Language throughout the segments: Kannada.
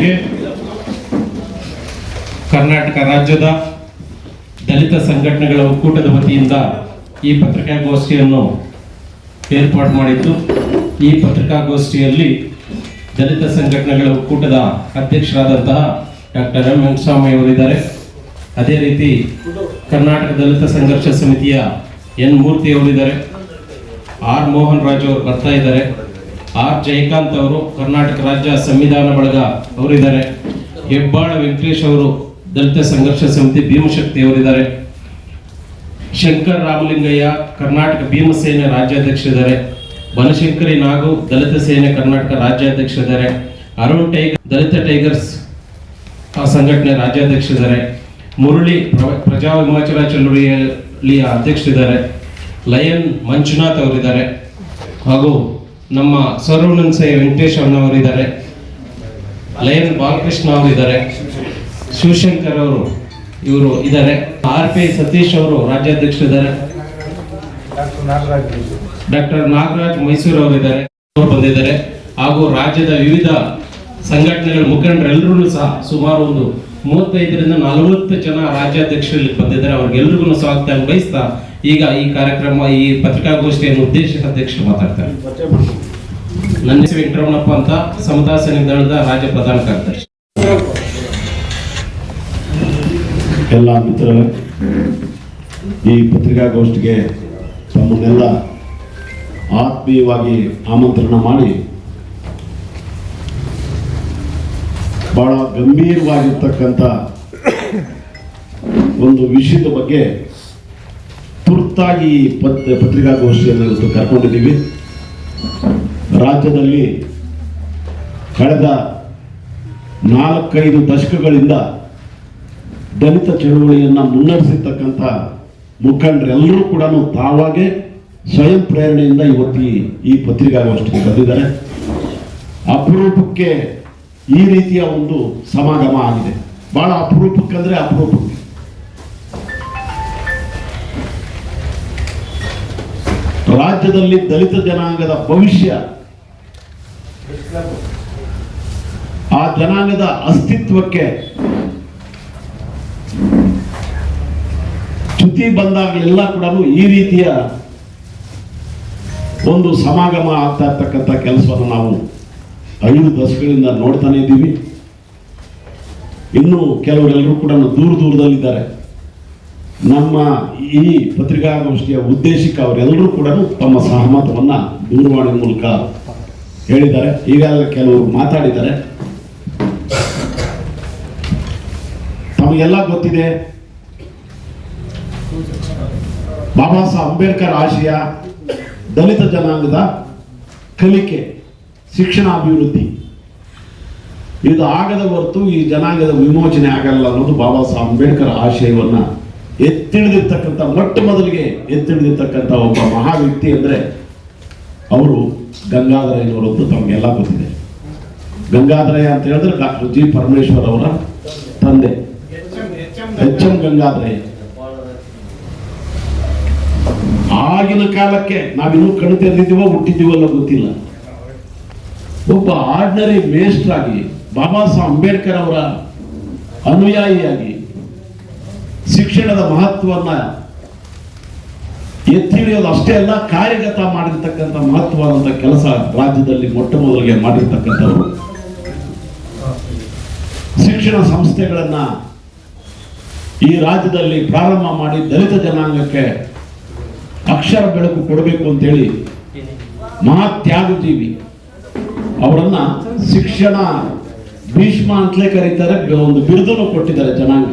ಪತ್ರಿಕಾಗೋಷ್ಠಿಗೆ ಕರ್ನಾಟಕ ರಾಜ್ಯದ ದಲಿತ ಸಂಘಟನೆಗಳ ಒಕ್ಕೂಟದ ವತಿಯಿಂದ ಈ ಪತ್ರಿಕಾಗೋಷ್ಠಿಯನ್ನು ಏರ್ಪಾಡು ಮಾಡಿದ್ದು, ಈ ಪತ್ರಿಕಾಗೋಷ್ಠಿಯಲ್ಲಿ ದಲಿತ ಸಂಘಟನೆಗಳ ಒಕ್ಕೂಟದ ಅಧ್ಯಕ್ಷರಾದಂತಹ ಡಾಕ್ಟರ್ ಎಂ ವೆಂಕಟಸ್ವಾಮಿ ಅವರಿದ್ದಾರೆ. ಅದೇ ರೀತಿ ಕರ್ನಾಟಕ ದಲಿತ ಸಂಘರ್ಷ ಸಮಿತಿಯ ಎನ್ ಮೂರ್ತಿ ಅವರಿದ್ದಾರೆ. ಆರ್ ಮೋಹನ್ ರಾಜು ಅವರು ಬರ್ತಾ ಇದ್ದಾರೆ. ಆರ್ ಜಯಕಾಂತ್ ಅವರು ಕರ್ನಾಟಕ ರಾಜ್ಯ ಸಂವಿಧಾನ ಬಳಗ ಅವರಿದ್ದಾರೆ. ಹೆಬ್ಬಾಳ ವೆಂಕಟೇಶ್ ಅವರು ದಲಿತ ಸಂಘರ್ಷ ಸಮಿತಿ ಭೀಮಶಕ್ತಿ ಅವರಿದ್ದಾರೆ. ಶಂಕರ್ ರಾಮಲಿಂಗಯ್ಯ ಕರ್ನಾಟಕ ಭೀಮಸೇನೆ ರಾಜ್ಯಾಧ್ಯಕ್ಷರಿದ್ದಾರೆ ಬನಶಂಕರಿ ನಾಗು ದಲಿತ ಸೇನೆ ಕರ್ನಾಟಕ ರಾಜ್ಯಾಧ್ಯಕ್ಷರಿದ್ದಾರೆ ಅರುಣ್ ಟೈಗರ್ ದಲಿತ ಟೈಗರ್ಸ್ ಸಂಘಟನೆ ರಾಜ್ಯಾಧ್ಯಕ್ಷರಿದ್ದಾರೆ ಮುರಳಿ ಪ್ರ- ಪ್ರಜಾ ವಿಮೋಚನಾ ಚಳುವಳಿಯ ಅಧ್ಯಕ್ಷರಿದ್ದಾರೆ ಲಯನ್ ಮಂಜುನಾಥ್ ಅವರಿದ್ದಾರೆ. ಹಾಗೂ ನಮ್ಮ ಸೌರವನಂಸೆ ವೆಂಕಟೇಶ್ ಅಣ್ಣವರಿದ್ದಾರೆ. ಲಯನ್ ಬಾಲಕೃಷ್ಣ ಅವರಿದ್ದಾರೆ. ಶಿವಶಂಕರ್ ಅವರು, ಇವರು ಇದ್ದಾರೆ. ಆರ್ ಪಿ ಸತೀಶ್ ಅವರು ರಾಜ್ಯಾಧ್ಯಕ್ಷರಿದ್ದಾರೆ. ಡಾಕ್ಟರ್ ನಾಗರಾಜ್ ಮೈಸೂರು ಅವರಿದ್ದಾರೆ. ಅವರು ಬಂದಿದ್ದಾರೆ. ಹಾಗೂ ರಾಜ್ಯದ ವಿವಿಧ ಸಂಘಟನೆಗಳ ಮುಖಂಡರೆಲ್ಲರೂ ಸಹ ಸುಮಾರು ಒಂದು ಮೂವತ್ತೈದರಿಂದ ನಲವತ್ತು ಜನ ರಾಜ್ಯಾಧ್ಯಕ್ಷರಲ್ಲಿ ಬಂದಿದ್ದಾರೆ. ಅವ್ರಿಗೆಲ್ರಿಗೂ ಸ್ವಾಗತ, ಬಯಸ್ತಾ ಈಗ ಈ ಕಾರ್ಯಕ್ರಮ, ಈ ಪತ್ರಿಕಾಗೋಷ್ಠಿಯನ್ನು ಉದ್ದೇಶಿಸಿ ಅಧ್ಯಕ್ಷರು ಮಾತಾಡ್ತಾರೆ. ನನ್ನ ವೆಂಕಟರಮಣಪ್ಪ ಅಂತ ಸಮದಾಸ ನಿಲ್ದಾಣದ ರಾಜ್ಯ ಪ್ರಧಾನ ಕಾರ್ಯದರ್ಶಿ. ಎಲ್ಲ ಮಿತ್ರರೇ, ಈ ಪತ್ರಿಕಾಗೋಷ್ಠಿಗೆ ತಮ್ಮನ್ನೆಲ್ಲ ಆತ್ಮೀಯವಾಗಿ ಆಮಂತ್ರಣ ಮಾಡಿ, ಬಹಳ ಗಂಭೀರವಾಗಿರ್ತಕ್ಕಂಥ ಒಂದು ವಿಷಯದ ಬಗ್ಗೆ ತುರ್ತಾಗಿ ಪತ್ ಪತ್ರಿಕಾಗೋಷ್ಠಿಯನ್ನು ಕರ್ಕೊಂಡಿದ್ದೀವಿ. ರಾಜ್ಯದಲ್ಲಿ ಕಳೆದ ನಾಲ್ಕೈದು ದಶಕಗಳಿಂದ ದಲಿತ ಚಳುವಳಿಯನ್ನು ಮುನ್ನಡೆಸಿರ್ತಕ್ಕಂಥ ಮುಖಂಡರೆಲ್ಲರೂ ಕೂಡ ತಾವಾಗೆ ಸ್ವಯಂ ಪ್ರೇರಣೆಯಿಂದ ಇವತ್ತು ಈ- ಪತ್ರಿಕಾಗೋಷ್ಠಿಗೆ ಬಂದಿದ್ದಾರೆ. ಅಪರೂಪಕ್ಕೆ ಈ ರೀತಿಯ ಒಂದು ಸಮಾಗಮ ಆಗಿದೆ. ಬಹಳ ಅಪರೂಪಕ್ಕಂದ್ರೆ ಅಪರೂಪಕ್ಕೆ. ರಾಜ್ಯದಲ್ಲಿ ದಲಿತ ಜನಾಂಗದ ಭವಿಷ್ಯ ಆ ಜನಾಂಗದ ಅಸ್ತಿತ್ವಕ್ಕೆ ಚ್ಯುತಿ ಬಂದಾಗಲೆಲ್ಲ ಕೂಡ ಈ ರೀತಿಯ ಒಂದು ಸಮಾಗಮ ಆಗ್ತಾ ಇರ್ತಕ್ಕಂಥ ಕೆಲಸವನ್ನು ನಾವು ಐದು ದಶಕಗಳಿಂದ ನೋಡ್ತಾನೆ ಇದ್ದೀವಿ. ಇನ್ನು ಕೆಲವರೆಲ್ಲರೂ ಕೂಡ ದೂರ ದೂರದಲ್ಲಿದ್ದಾರೆ. ನಮ್ಮ ಈ ಪತ್ರಿಕಾಗೋಷ್ಠಿಯ ಉದ್ದೇಶಕ್ಕೆ ಅವರೆಲ್ಲರೂ ಕೂಡ ತಮ್ಮ ಸಹಮತವನ್ನು ದೂರವಾಣಿ ಮೂಲಕ ಹೇಳಿದ್ದಾರೆ. ಈಗಾಗಲೇ ಕೆಲವರು ಮಾತಾಡಿದ್ದಾರೆ. ತಮಗೆಲ್ಲ ಗೊತ್ತಿದೆ. ಬಾಬಾ ಸಾಹೇಬ್ ಅಂಬೇಡ್ಕರ್ ಆಶಯ ದಲಿತ ಜನಾಂಗದ ಕಲಿಕೆ, ಶಿಕ್ಷಣ ಅಭಿವೃದ್ಧಿ. ಇದು ಆಗದ ಹೊರತು ಈ ಜನಾಂಗದ ವಿಮೋಚನೆ ಆಗಲ್ಲ ಅನ್ನೋದು ಬಾಬಾ ಸಾಹೇಬ್ ಅಂಬೇಡ್ಕರ್ ಆಶಯವನ್ನ ಎತ್ತಿಳಿದಿರ್ತಕ್ಕಂಥ, ಮೊಟ್ಟ ಮೊದಲಿಗೆ ಎತ್ತಿಳಿದಿರ್ತಕ್ಕಂಥ ಒಬ್ಬ ಮಹಾ ವ್ಯಕ್ತಿ ಅಂದ್ರೆ ಅವರು. ಗಂಗಾಧರಯ್ಯನವರದ್ದು ತಮಗೆಲ್ಲ ಗೊತ್ತಿದೆ. ಗಂಗಾಧರಯ್ಯ ಅಂತ ಹೇಳಿದ್ರೆ ಡಾಕ್ಟರ್ ಜಿ ಪರಮೇಶ್ವರ್ ಅವರ ತಂದೆ. H M Gangadharaiah. ಆಗಿನ ಕಾಲಕ್ಕೆ ನಾವಿನ್ನೂ ಕಣ್ಣು ತೆರೆದಿದ್ದೀವೋ ಹುಟ್ಟಿದ್ದೀವಲ್ಲ ಗೊತ್ತಿಲ್ಲ. ಒಬ್ಬ ಆರ್ಡಿನರಿ ಮೇಸ್ಟ್ರಾಗಿ ಬಾಬಾ ಸಾಹೇಬ್ ಅಂಬೇಡ್ಕರ್ ಅವರ ಅನುಯಾಯಿಯಾಗಿ ಶಿಕ್ಷಣದ ಮಹತ್ವವನ್ನ ಎತ್ತಿ ಹಿಡಿಯೋದು ಅಷ್ಟೇ ಅಲ್ಲ, ಕಾರ್ಯಗತ ಮಾಡಿರ್ತಕ್ಕಂಥ ಮಹತ್ವವಾದಂಥ ಕೆಲಸ ರಾಜ್ಯದಲ್ಲಿ ಮೊಟ್ಟ ಮೊದಲಿಗೆ ಮಾಡಿರ್ತಕ್ಕಂಥವ್ರು. ಶಿಕ್ಷಣ ಸಂಸ್ಥೆಗಳನ್ನ ಈ ರಾಜ್ಯದಲ್ಲಿ ಪ್ರಾರಂಭ ಮಾಡಿ ದಲಿತ ಜನಾಂಗಕ್ಕೆ ಅಕ್ಷರ ಬೆಳಕು ಕೊಡಬೇಕು ಅಂತೇಳಿ ಮಹಾತ್ಯಾಗಜೀವಿ ಅವರನ್ನ ಶಿಕ್ಷಣ ಭೀಷ್ಮ ಅಂತಲೇ ಕರೀತಾರೆ, ಒಂದು ಬಿರುದನ್ನು ಕೊಟ್ಟಿದ್ದಾರೆ ಜನಾಂಗ.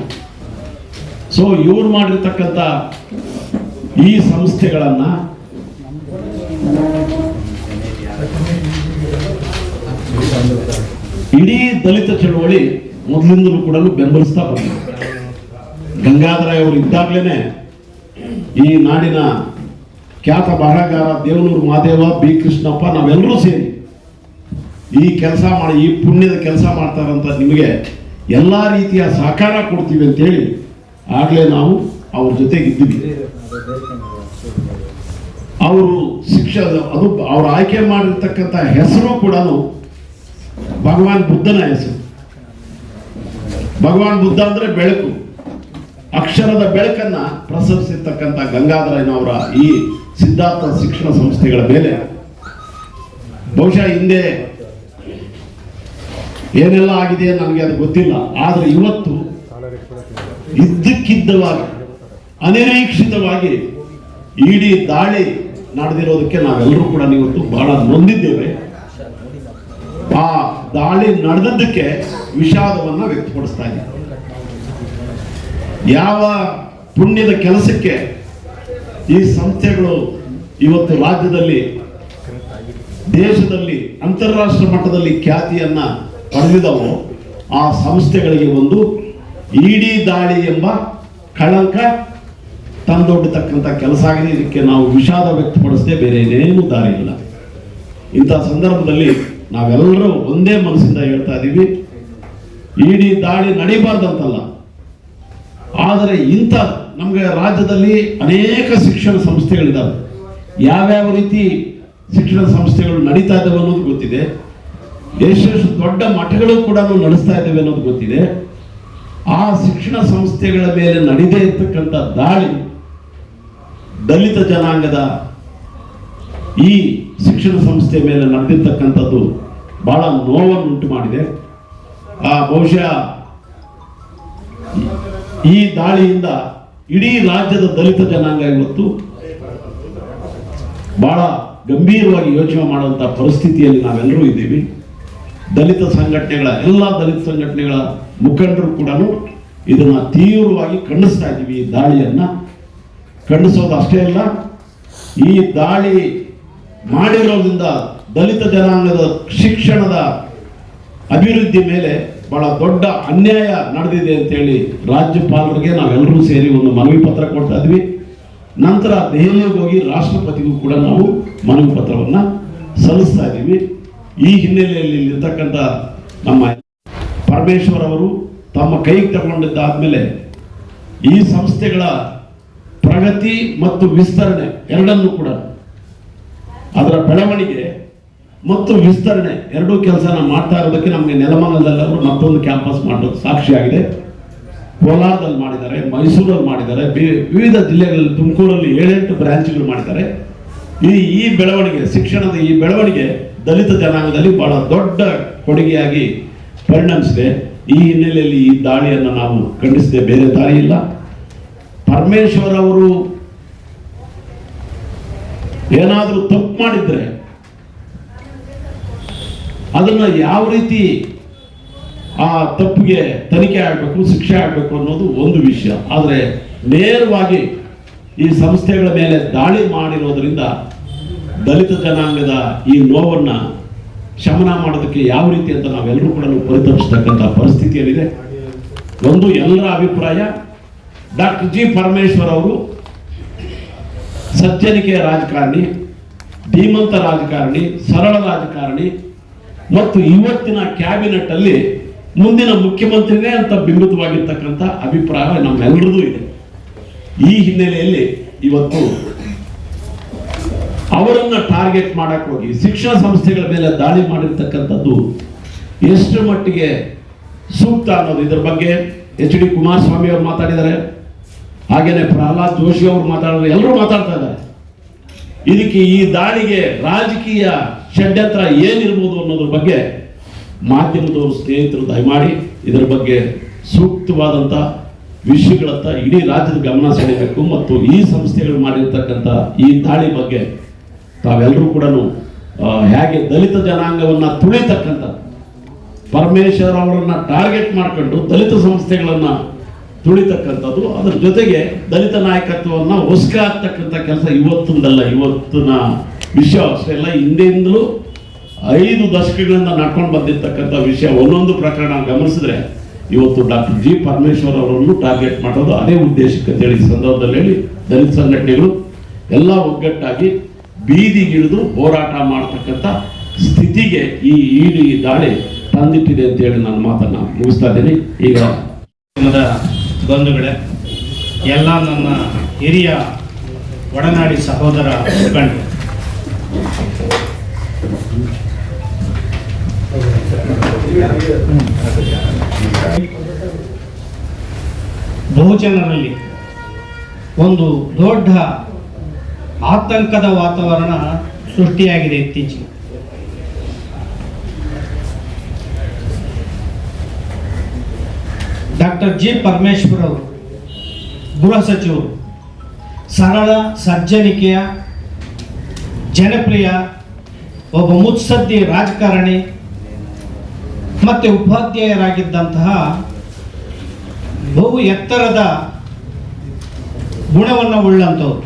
ಸೊ ಇವ್ರು ಮಾಡಿರ್ತಕ್ಕಂಥ ಈ ಸಂಸ್ಥೆಗಳನ್ನ ಇಡೀ ದಲಿತ ಚಳುವಳಿ ಮೊದಲಿಂದಲೂ ಕೂಡ ಬೆಂಬಲಿಸ್ತಾ ಬಂದಿದೆ. ಗಂಗಾಧರ ಅವರು ಇದ್ದಾಗಲೇ ಈ ನಾಡಿನ ಖ್ಯಾತ ಬರಹಗಾರ ದೇವನೂರು ಮಹಾದೇವ, ಬಿ ಕೃಷ್ಣಪ್ಪ, ನಾವೆಲ್ಲರೂ ಸೇರಿ ಈ ಕೆಲಸ ಮಾಡಿ, ಈ ಪುಣ್ಯದ ಕೆಲಸ ಮಾಡ್ತಾರಂತ ನಿಮಗೆ ಎಲ್ಲ ರೀತಿಯ ಸಹಕಾರ ಕೊಡ್ತೀವಿ ಅಂತೇಳಿ ಆಗಲೇ ನಾವು ಅವ್ರ ಜೊತೆಗಿದ್ದೀವಿ. ಅವರು ಶಿಕ್ಷಣ ಅದು ಅವರು ಆಯ್ಕೆ ಮಾಡಿರ್ತಕ್ಕಂಥ ಹೆಸರು ಕೂಡ ಭಗವಾನ್ ಬುದ್ಧನ ಹೆಸರು. ಭಗವಾನ್ ಬುದ್ಧ ಅಂದ್ರೆ ಬೆಳಕು. ಅಕ್ಷರದ ಬೆಳಕನ್ನ ಪ್ರಸರಿಸಿರ್ತಕ್ಕಂಥ ಗಂಗಾಧರಯ್ಯನವರ ಈ ಸಿದ್ಧಾರ್ಥ ಶಿಕ್ಷಣ ಸಂಸ್ಥೆಗಳ ಮೇಲೆ. ಬಹುಶಃ ಹಿಂದೆ ಏನೆಲ್ಲ ಆಗಿದೆ ನನಗೆ ಅದು ಗೊತ್ತಿಲ್ಲ, ಆದ್ರೆ ಇವತ್ತು ಇದ್ದಕ್ಕಿದ್ದವಾಗಿ ಅನಿರೀಕ್ಷಿತವಾಗಿ ಇಡೀ ದಾಳಿ ನಡೆದಿರೋದಕ್ಕೆ ನಾವೆಲ್ಲರೂ ಕೂಡ ಇವತ್ತು ಬಹಳ ನೊಂದಿದ್ದೇವೆ. ಆ ದಾಳಿ ನಡೆದದ್ದಕ್ಕೆ ವಿಷಾದವನ್ನು ವ್ಯಕ್ತಪಡಿಸ್ತಾ ಇದ್ದೀವಿ ಯಾವ ಪುಣ್ಯದ ಕೆಲಸಕ್ಕೆ ಈ ಸಂಸ್ಥೆಗಳು ಇವತ್ತು ರಾಜ್ಯದಲ್ಲಿ, ದೇಶದಲ್ಲಿ, ಅಂತಾರಾಷ್ಟ್ರ ಮಟ್ಟದಲ್ಲಿ ಖ್ಯಾತಿಯನ್ನ ಪಡೆದಿದವೋ ಆ ಸಂಸ್ಥೆಗಳಿಗೆ ಒಂದು ಇಡಿ ದಾಳಿ ಎಂಬ ಕಳಂಕ ತಂದೊಡ್ಡತಕ್ಕಂಥ ಕೆಲಸ ಆಗಿದೆ ಇದಕ್ಕೆ ನಾವು ವಿಷಾದ ವ್ಯಕ್ತಪಡಿಸದೆ ಬೇರೆ ಏನೇನು ದಾರಿ ಇಲ್ಲ. ಇಂಥ ಸಂದರ್ಭದಲ್ಲಿ ನಾವೆಲ್ಲರೂ ಒಂದೇ ಮನಸ್ಸಿಂದ ಹೇಳ್ತಾ ಇದ್ದೀವಿ, ಇಡೀ ದಾಳಿ ನಡೀಬಾರ್ದಂತಲ್ಲ. ಆದರೆ ಇಂಥ ನಮಗೆ ರಾಜ್ಯದಲ್ಲಿ ಅನೇಕ ಶಿಕ್ಷಣ ಸಂಸ್ಥೆಗಳಿದ್ದಾವೆ ಯಾವ್ಯಾವ ರೀತಿ ಶಿಕ್ಷಣ ಸಂಸ್ಥೆಗಳು ನಡೀತಾ ಇದ್ದಾವೆ ಅನ್ನೋದು ಗೊತ್ತಿದೆ. ಎಷ್ಟೆಷ್ಟು ದೊಡ್ಡ ಮಠಗಳು ಕೂಡ ನಡೆಸ್ತಾ ಇದ್ದಾವೆ ಅನ್ನೋದು ಗೊತ್ತಿದೆ. ಆ ಶಿಕ್ಷಣ ಸಂಸ್ಥೆಗಳ ಮೇಲೆ ನಡೀದೇ ಇರ್ತಕ್ಕಂಥ ದಾಳಿ ದಲಿತ ಜನಾಂಗದ ಈ ಶಿಕ್ಷಣ ಸಂಸ್ಥೆ ಮೇಲೆ ನಡೆದಿರ್ತಕ್ಕಂಥದ್ದು ಬಹಳ ನೋವನ್ನು ಉಂಟು ಮಾಡಿದೆ. ಆ ಬಹುಶಃ ಈ ದಾಳಿಯಿಂದ ಇಡೀ ರಾಜ್ಯದ ದಲಿತ ಜನಾಂಗ ಇವತ್ತು ಬಹಳ ಗಂಭೀರವಾಗಿ ಯೋಚನೆ ಮಾಡುವಂಥ ಪರಿಸ್ಥಿತಿಯಲ್ಲಿ ನಾವೆಲ್ಲರೂ ಇದ್ದೀವಿ. ದಲಿತ ಸಂಘಟನೆಗಳ, ಎಲ್ಲ ದಲಿತ ಸಂಘಟನೆಗಳ ಮುಖಂಡರು ಕೂಡ ಇದನ್ನು ತೀವ್ರವಾಗಿ ಖಂಡಿಸ್ತಾ ಇದ್ದೀವಿ ಈ ದಾಳಿಯನ್ನ. ಖಂಡಿಸೋದು ಅಷ್ಟೇ ಅಲ್ಲ ಈ ದಾಳಿ ಮಾಡಿರೋದ್ರಿಂದ ದಲಿತ ಜನಾಂಗದ ಶಿಕ್ಷಣದ ಅಭಿವೃದ್ಧಿ ಮೇಲೆ ಬಹಳ ದೊಡ್ಡ ಅನ್ಯಾಯ ನಡೆದಿದೆ ಅಂತೇಳಿ ರಾಜ್ಯಪಾಲರಿಗೆ ನಾವೆಲ್ಲರೂ ಸೇರಿ ಒಂದು ಮನವಿ ಪತ್ರ ಕೊಡ್ತಾ ಇದ್ವಿ. ನಂತರ ದೆಹಲಿಗೆ ಹೋಗಿ ರಾಷ್ಟ್ರಪತಿಗೂ ಕೂಡ ನಾವು ಮನವಿ ಪತ್ರವನ್ನು ಸಲ್ಲಿಸ್ತಾ ಇದ್ದೀವಿ. ಈ ಹಿನ್ನೆಲೆಯಲ್ಲಿ ಇರ್ತಕ್ಕಂಥ ನಮ್ಮ ಪರಮೇಶ್ವರ್ ಅವರು ತಮ್ಮ ಕೈಗೆ ತಗೊಂಡಿದ್ದಾದ್ಮೇಲೆ ಈ ಸಂಸ್ಥೆಗಳ ಪ್ರಗತಿ ಮತ್ತು ವಿಸ್ತರಣೆ ಎರಡನ್ನೂ ಕೂಡ. ಅದರ ಬೆಳವಣಿಗೆ ಮತ್ತು ವಿಸ್ತರಣೆ ಎರಡೂ ಕೆಲಸನ ಮಾಡ್ತಾ ಇರೋದಕ್ಕೆ ನಮಗೆ ನೆಲಮಂಗಲದಲ್ಲವರು ಮತ್ತೊಂದು ಕ್ಯಾಂಪಸ್ ಮಾಡೋದು ಸಾಕ್ಷಿಯಾಗಿದೆ. ಕೋಲಾರದಲ್ಲಿ ಮಾಡಿದ್ದಾರೆ, ಮೈಸೂರಲ್ಲಿ ಮಾಡಿದ್ದಾರೆ ವಿವಿಧ ಜಿಲ್ಲೆಗಳಲ್ಲಿ, ತುಮಕೂರಲ್ಲಿ ಏಳೆಂಟು ಬ್ರಾಂಚ್ಗಳು ಮಾಡಿದ್ದಾರೆ. ಈ ಈ ಬೆಳವಣಿಗೆ, ಶಿಕ್ಷಣದ ಈ ಬೆಳವಣಿಗೆ ದಲಿತ ಜನಾಂಗದಲ್ಲಿ ಬಹಳ ದೊಡ್ಡ ಕೊಡುಗೆಯಾಗಿ ಪರಿಣಮಿಸಿದೆ. ಈ ಹಿನ್ನೆಲೆಯಲ್ಲಿ ಈ ದಾಳಿಯನ್ನು ನಾವು ಖಂಡಿಸದೆ, ಬೇರೆ ದಾರಿ ಇಲ್ಲ. ಪರಮೇಶ್ವರ್ ಅವರು ಏನಾದರೂ ತಪ್ಪು ಮಾಡಿದ್ರೆ ಅದನ್ನ ಯಾವ ರೀತಿ ಆ ತಪ್ಪಿಗೆ ತನಿಖೆ ಆಗಬೇಕು, ಶಿಕ್ಷೆ ಆಗಬೇಕು ಅನ್ನೋದು ಒಂದು ವಿಷಯ. ಆದರೆ ನೇರವಾಗಿ ಈ ಸಂಸ್ಥೆಗಳ ಮೇಲೆ ದಾಳಿ ಮಾಡಿರೋದ್ರಿಂದ ದಲಿತ ಜನಾಂಗದ ಈ ನೋವನ್ನ ಶಮನ ಮಾಡೋದಕ್ಕೆ ಯಾವ ರೀತಿ ಅಂತ ನಾವೆಲ್ಲರೂ ಕೂಡ ಪರಿತಪಿಸ್ತಕ್ಕಂಥ ಪರಿಸ್ಥಿತಿಯಲ್ಲಿದೆ. ಒಂದು ಎಲ್ಲರ ಅಭಿಪ್ರಾಯ ಡಾಕ್ಟರ್ ಜಿ ಪರಮೇಶ್ವರ್ ಅವರು ಸಜ್ಜನಿಕೆಯ ರಾಜಕಾರಣಿ, ಧೀಮಂತ ರಾಜಕಾರಣಿ, ಸರಳ ರಾಜಕಾರಣಿ ಮತ್ತು ಇವತ್ತಿನ ಕ್ಯಾಬಿನೆಟ್ ಅಲ್ಲಿ ಮುಂದಿನ ಮುಖ್ಯಮಂತ್ರಿನೇ ಅಂತ ಬಿಂಬಿತವಾಗಿರ್ತಕ್ಕಂಥ ಅಭಿಪ್ರಾಯ ನಮ್ಮೆಲ್ಲರದೂ ಇದೆ. ಈ ಹಿನ್ನೆಲೆಯಲ್ಲಿ ಇವತ್ತು ಅವರನ್ನ ಟಾರ್ಗೆಟ್ ಮಾಡಕ್ ಹೋಗಿ, ಶಿಕ್ಷಣ ಸಂಸ್ಥೆಗಳ ಮೇಲೆ ದಾಳಿ ಮಾಡಿರ್ತಕ್ಕಂಥದ್ದು ಎಷ್ಟು ಮಟ್ಟಿಗೆ ಸೂಕ್ತ ಅನ್ನೋದು ಇದ್ರ ಬಗ್ಗೆ ಎಚ್ ಡಿ ಕುಮಾರಸ್ವಾಮಿ ಅವರು ಮಾತಾಡಿದ್ದಾರೆ. ಹಾಗೇನೆ ಪ್ರಹ್ಲಾದ್ ಜೋಶಿ ಅವರು ಮಾತಾಡಿದ್ರೆ ಎಲ್ಲರೂ ಮಾತಾಡ್ತಾ ಇದ್ದಾರೆ. ಇದಕ್ಕೆ ಈ ದಾಳಿಗೆ ರಾಜಕೀಯ ಷಡ್ಯಂತ್ರ ಏನಿರ್ಬೋದು ಅನ್ನೋದ್ರ ಬಗ್ಗೆ ಮಾಧ್ಯಮದವರು ಸ್ನೇಹಿತರು ದಯಮಾಡಿ ಇದರ ಬಗ್ಗೆ ಸೂಕ್ತವಾದಂಥ ವಿಷಯಗಳತ್ತ ಇಡೀ ರಾಜ್ಯದ ಗಮನ ಸೆಳೆಯಬೇಕು ಮತ್ತು ಈ ಸಂಸ್ಥೆಗಳು ಮಾಡಿರ್ತಕ್ಕಂಥ ಈ ದಾಳಿ ಬಗ್ಗೆ ತಾವೆಲ್ಲರೂ ಕೂಡ ಹೇಗೆ ದಲಿತ ಜನಾಂಗವನ್ನು ತುಳಿತಕ್ಕಂಥ ಪರಮೇಶ್ವರ್ ಅವರನ್ನು ಟಾರ್ಗೆಟ್ ಮಾಡಿಕೊಂಡು ದಲಿತ ಸಂಸ್ಥೆಗಳನ್ನ ತುಳಿತಕ್ಕಂಥದ್ದು ಅದರ ಜೊತೆಗೆ ದಲಿತ ನಾಯಕತ್ವವನ್ನು ಹೊಸ್ಕ ಆಗ್ತಕ್ಕಂಥ ಕೆಲಸ ಇವತ್ತಿಂದಲ್ಲ ಇವತ್ತಿನ ವಿಷಯ ಅಷ್ಟೇ ಅಲ್ಲ ಹಿಂದೆಯಿಂದಲೂ ಐದು ದಶಕಗಳಿಂದ ನಡ್ಕೊಂಡು ಬಂದಿರ್ತಕ್ಕಂಥ ವಿಷಯ ಒಂದೊಂದು ಪ್ರಕರಣ ಗಮನಿಸಿದ್ರೆ ಇವತ್ತು ಡಾಕ್ಟರ್ ಜಿ ಪರಮೇಶ್ವರ್ ಅವರನ್ನು ಟಾರ್ಗೆಟ್ ಮಾಡೋದು ಅದೇ ಉದ್ದೇಶಕ್ಕೆ ಹೇಳಿ ಸಂದರ್ಭದಲ್ಲಿ ಹೇಳಿ. ದಲಿತ ಸಂಘಟನೆಗಳು ಎಲ್ಲ ಒಗ್ಗಟ್ಟಾಗಿ ಬೀದಿಗಿಳಿದು ಹೋರಾಟ ಮಾಡ್ತಕ್ಕಂಥ ಸ್ಥಿತಿಗೆ ಈ ಈ ದಾಳಿ ತಂದಿಟ್ಟಿದೆ ಅಂತ ಹೇಳಿ ನನ್ನ ಮಾತನ್ನ ಮುಗಿಸ್ತಾ ಇದ್ದೀನಿ. ಈಗ ಬಂಧುಗಳೇ ಎಲ್ಲ ನನ್ನ ಹಿರಿಯ ಒಡನಾಡಿ ಸಹೋದರ ಮುಖಂಡರು ಬಹುಜನರಲ್ಲಿ ಒಂದು ದೊಡ್ಡ ಆತಂಕದ ವಾತಾವರಣ ಸೃಷ್ಟಿಯಾಗಿದೆ ಇತ್ತೀಚೆಗೆ. ಡಾಕ್ಟರ್ ಜಿ ಪರಮೇಶ್ವರ್ ಅವರು, ಗೃಹ ಸಚಿವರು, ಸರಳ, ಸಜ್ಜನಿಕೆಯ, ಜನಪ್ರಿಯ ಒಬ್ಬ ಮುತ್ಸದ್ದಿ ರಾಜಕಾರಣಿ ಮತ್ತು ಉಪಾಧ್ಯಾಯರಾಗಿದ್ದಂತಹ ಬಹು ಎತ್ತರದ ಗುಣವನ್ನು ಉಳ್ಳಂಥವ್ರು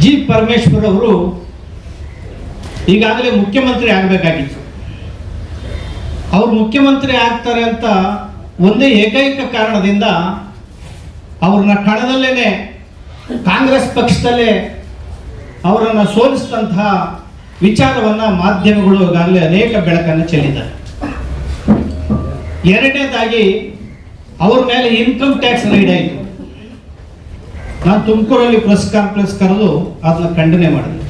ಜಿ ಪರಮೇಶ್ವರ್ ಅವರು ಈಗಾಗಲೇ ಮುಖ್ಯಮಂತ್ರಿ ಆಗಬೇಕಾಗಿತ್ತು. ಅವ್ರು ಮುಖ್ಯಮಂತ್ರಿ ಆಗ್ತಾರೆ ಅಂತ ಒಂದೇ ಏಕೈಕ ಕಾರಣದಿಂದ ಅವ್ರನ್ನ ಕಣದಲ್ಲೇನೆ ಕಾಂಗ್ರೆಸ್ ಪಕ್ಷದಲ್ಲೇ ಅವರನ್ನು ಸೋಲಿಸಿದಂತಹ ವಿಚಾರವನ್ನು ಮಾಧ್ಯಮಗಳು ಈಗಾಗಲೇ ಅನೇಕ ಬೆಳಕನ್ನು ಚೆಲ್ಲಿದ್ದಾರೆ. ಎರಡನೇದಾಗಿ ಅವ್ರ ಮೇಲೆ ಇನ್ಕಮ್ ಟ್ಯಾಕ್ಸ್ ರೈಡ್ ಆಯಿತು. ನಾನು ತುಮಕೂರಲ್ಲಿ ಪ್ರೆಸ್ ಕಾನ್ಫರೆನ್ಸ್ ಕರೆದು ಅದನ್ನ ಖಂಡನೆ ಮಾಡಿದೆ.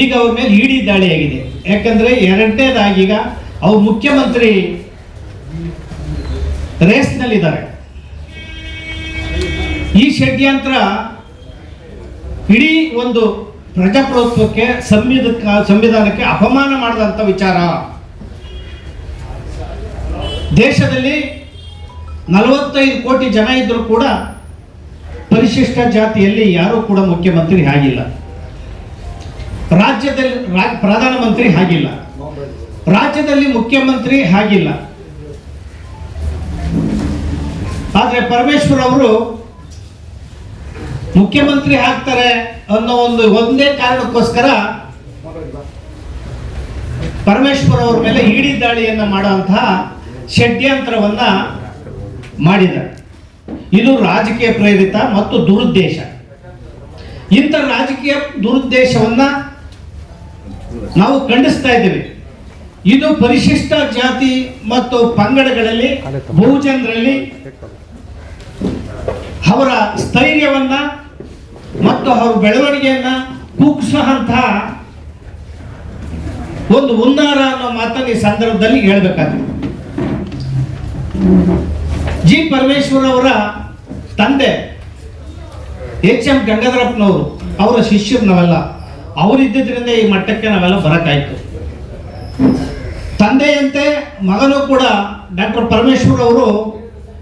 ಈಗ ಅವ್ರ ಮೇಲೆ ಇಡಿ ದಾಳಿಯಾಗಿದೆ ಯಾಕಂದ್ರೆ ಎರಡನೇದಾಗಿ ಈಗ ಅವ್ರು ಮುಖ್ಯಮಂತ್ರಿ ರೇಸ್ನಲ್ಲಿದ್ದಾರೆ. ಈ ಷಡ್ಯಂತ್ರ ಇಡೀ ಒಂದು ಪ್ರಜಾಪ್ರಭುತ್ವಕ್ಕೆ ಸಂವಿಧಾನ ಸಂವಿಧಾನಕ್ಕೆ ಅಪಮಾನ ಮಾಡಿದಂಥ ವಿಚಾರ. ದೇಶದಲ್ಲಿ ನಲವತ್ತೈದು ಕೋಟಿ ಜನ ಇದ್ದರೂ ಕೂಡ ಪರಿಶಿಷ್ಟ ಜಾತಿಯಲ್ಲಿ ಯಾರೂ ಕೂಡ ಮುಖ್ಯಮಂತ್ರಿ ಆಗಿಲ್ಲ. ರಾಜ್ಯದಲ್ಲಿ ಪ್ರಧಾನಮಂತ್ರಿ ಆಗಿಲ್ಲ. ರಾಜ್ಯದಲ್ಲಿ ಮುಖ್ಯಮಂತ್ರಿ ಹಾಗಿಲ್ಲ ಆದ್ರೆ ಪರಮೇಶ್ವರ್ ಅವರು ಮುಖ್ಯಮಂತ್ರಿ ಹಾಕ್ತಾರೆ ಅನ್ನೋ ಒಂದು ಒಂದೇ ಕಾರಣಕ್ಕೋಸ್ಕರ ಪರಮೇಶ್ವರ್ ಅವರ ಮೇಲೆ ಇಡಿ ದಾಳಿಯನ್ನು ಮಾಡುವಂತಹ ಷಡ್ಯಂತ್ರವನ್ನ ಮಾಡಿದ್ದಾರೆ. ಇದು ರಾಜಕೀಯ ಪ್ರೇರಿತ ಮತ್ತು ದುರುದ್ದೇಶ. ಇಂಥ ರಾಜಕೀಯ ದುರುದ್ದೇಶವನ್ನ ನಾವು ಖಂಡಿಸ್ತಾ ಇದ್ದೇವೆ. ಇದು ಪರಿಶಿಷ್ಟ ಜಾತಿ ಮತ್ತು ಪಂಗಡಗಳಲ್ಲಿ ಬಹುಜನರಲ್ಲಿ ಅವರ ಸ್ಥೈರ್ಯವನ್ನ ಮತ್ತು ಅವರ ಬೆಳವಣಿಗೆಯನ್ನ ಕುಗ್ಗಿಸುವಂತಹ ಒಂದು ಉನ್ನಾರ ಅನ್ನೋ ಮಾತನ್ನು ಈ ಸಂದರ್ಭದಲ್ಲಿ ಹೇಳ್ಬೇಕಾಗ್ತದೆ. ಜಿ. ಪರಮೇಶ್ವರ್ ಅವರ ತಂದೆ ಎಚ್. ಎಂ. ಗಂಗಾಧರಪ್ಪನವರು ಅವರ ಶಿಷ್ಯರು ನಾವೆಲ್ಲ. ಅವರಿದ್ದರಿಂದ ಈ ಮಟ್ಟಕ್ಕೆ ನಾವೆಲ್ಲ ಬರಕಾಯ್ತು. ತಂದೆಯಂತೆ ಮಗನೂ ಕೂಡ ಡಾಕ್ಟರ್ ಪರಮೇಶ್ವರ್ ಅವರು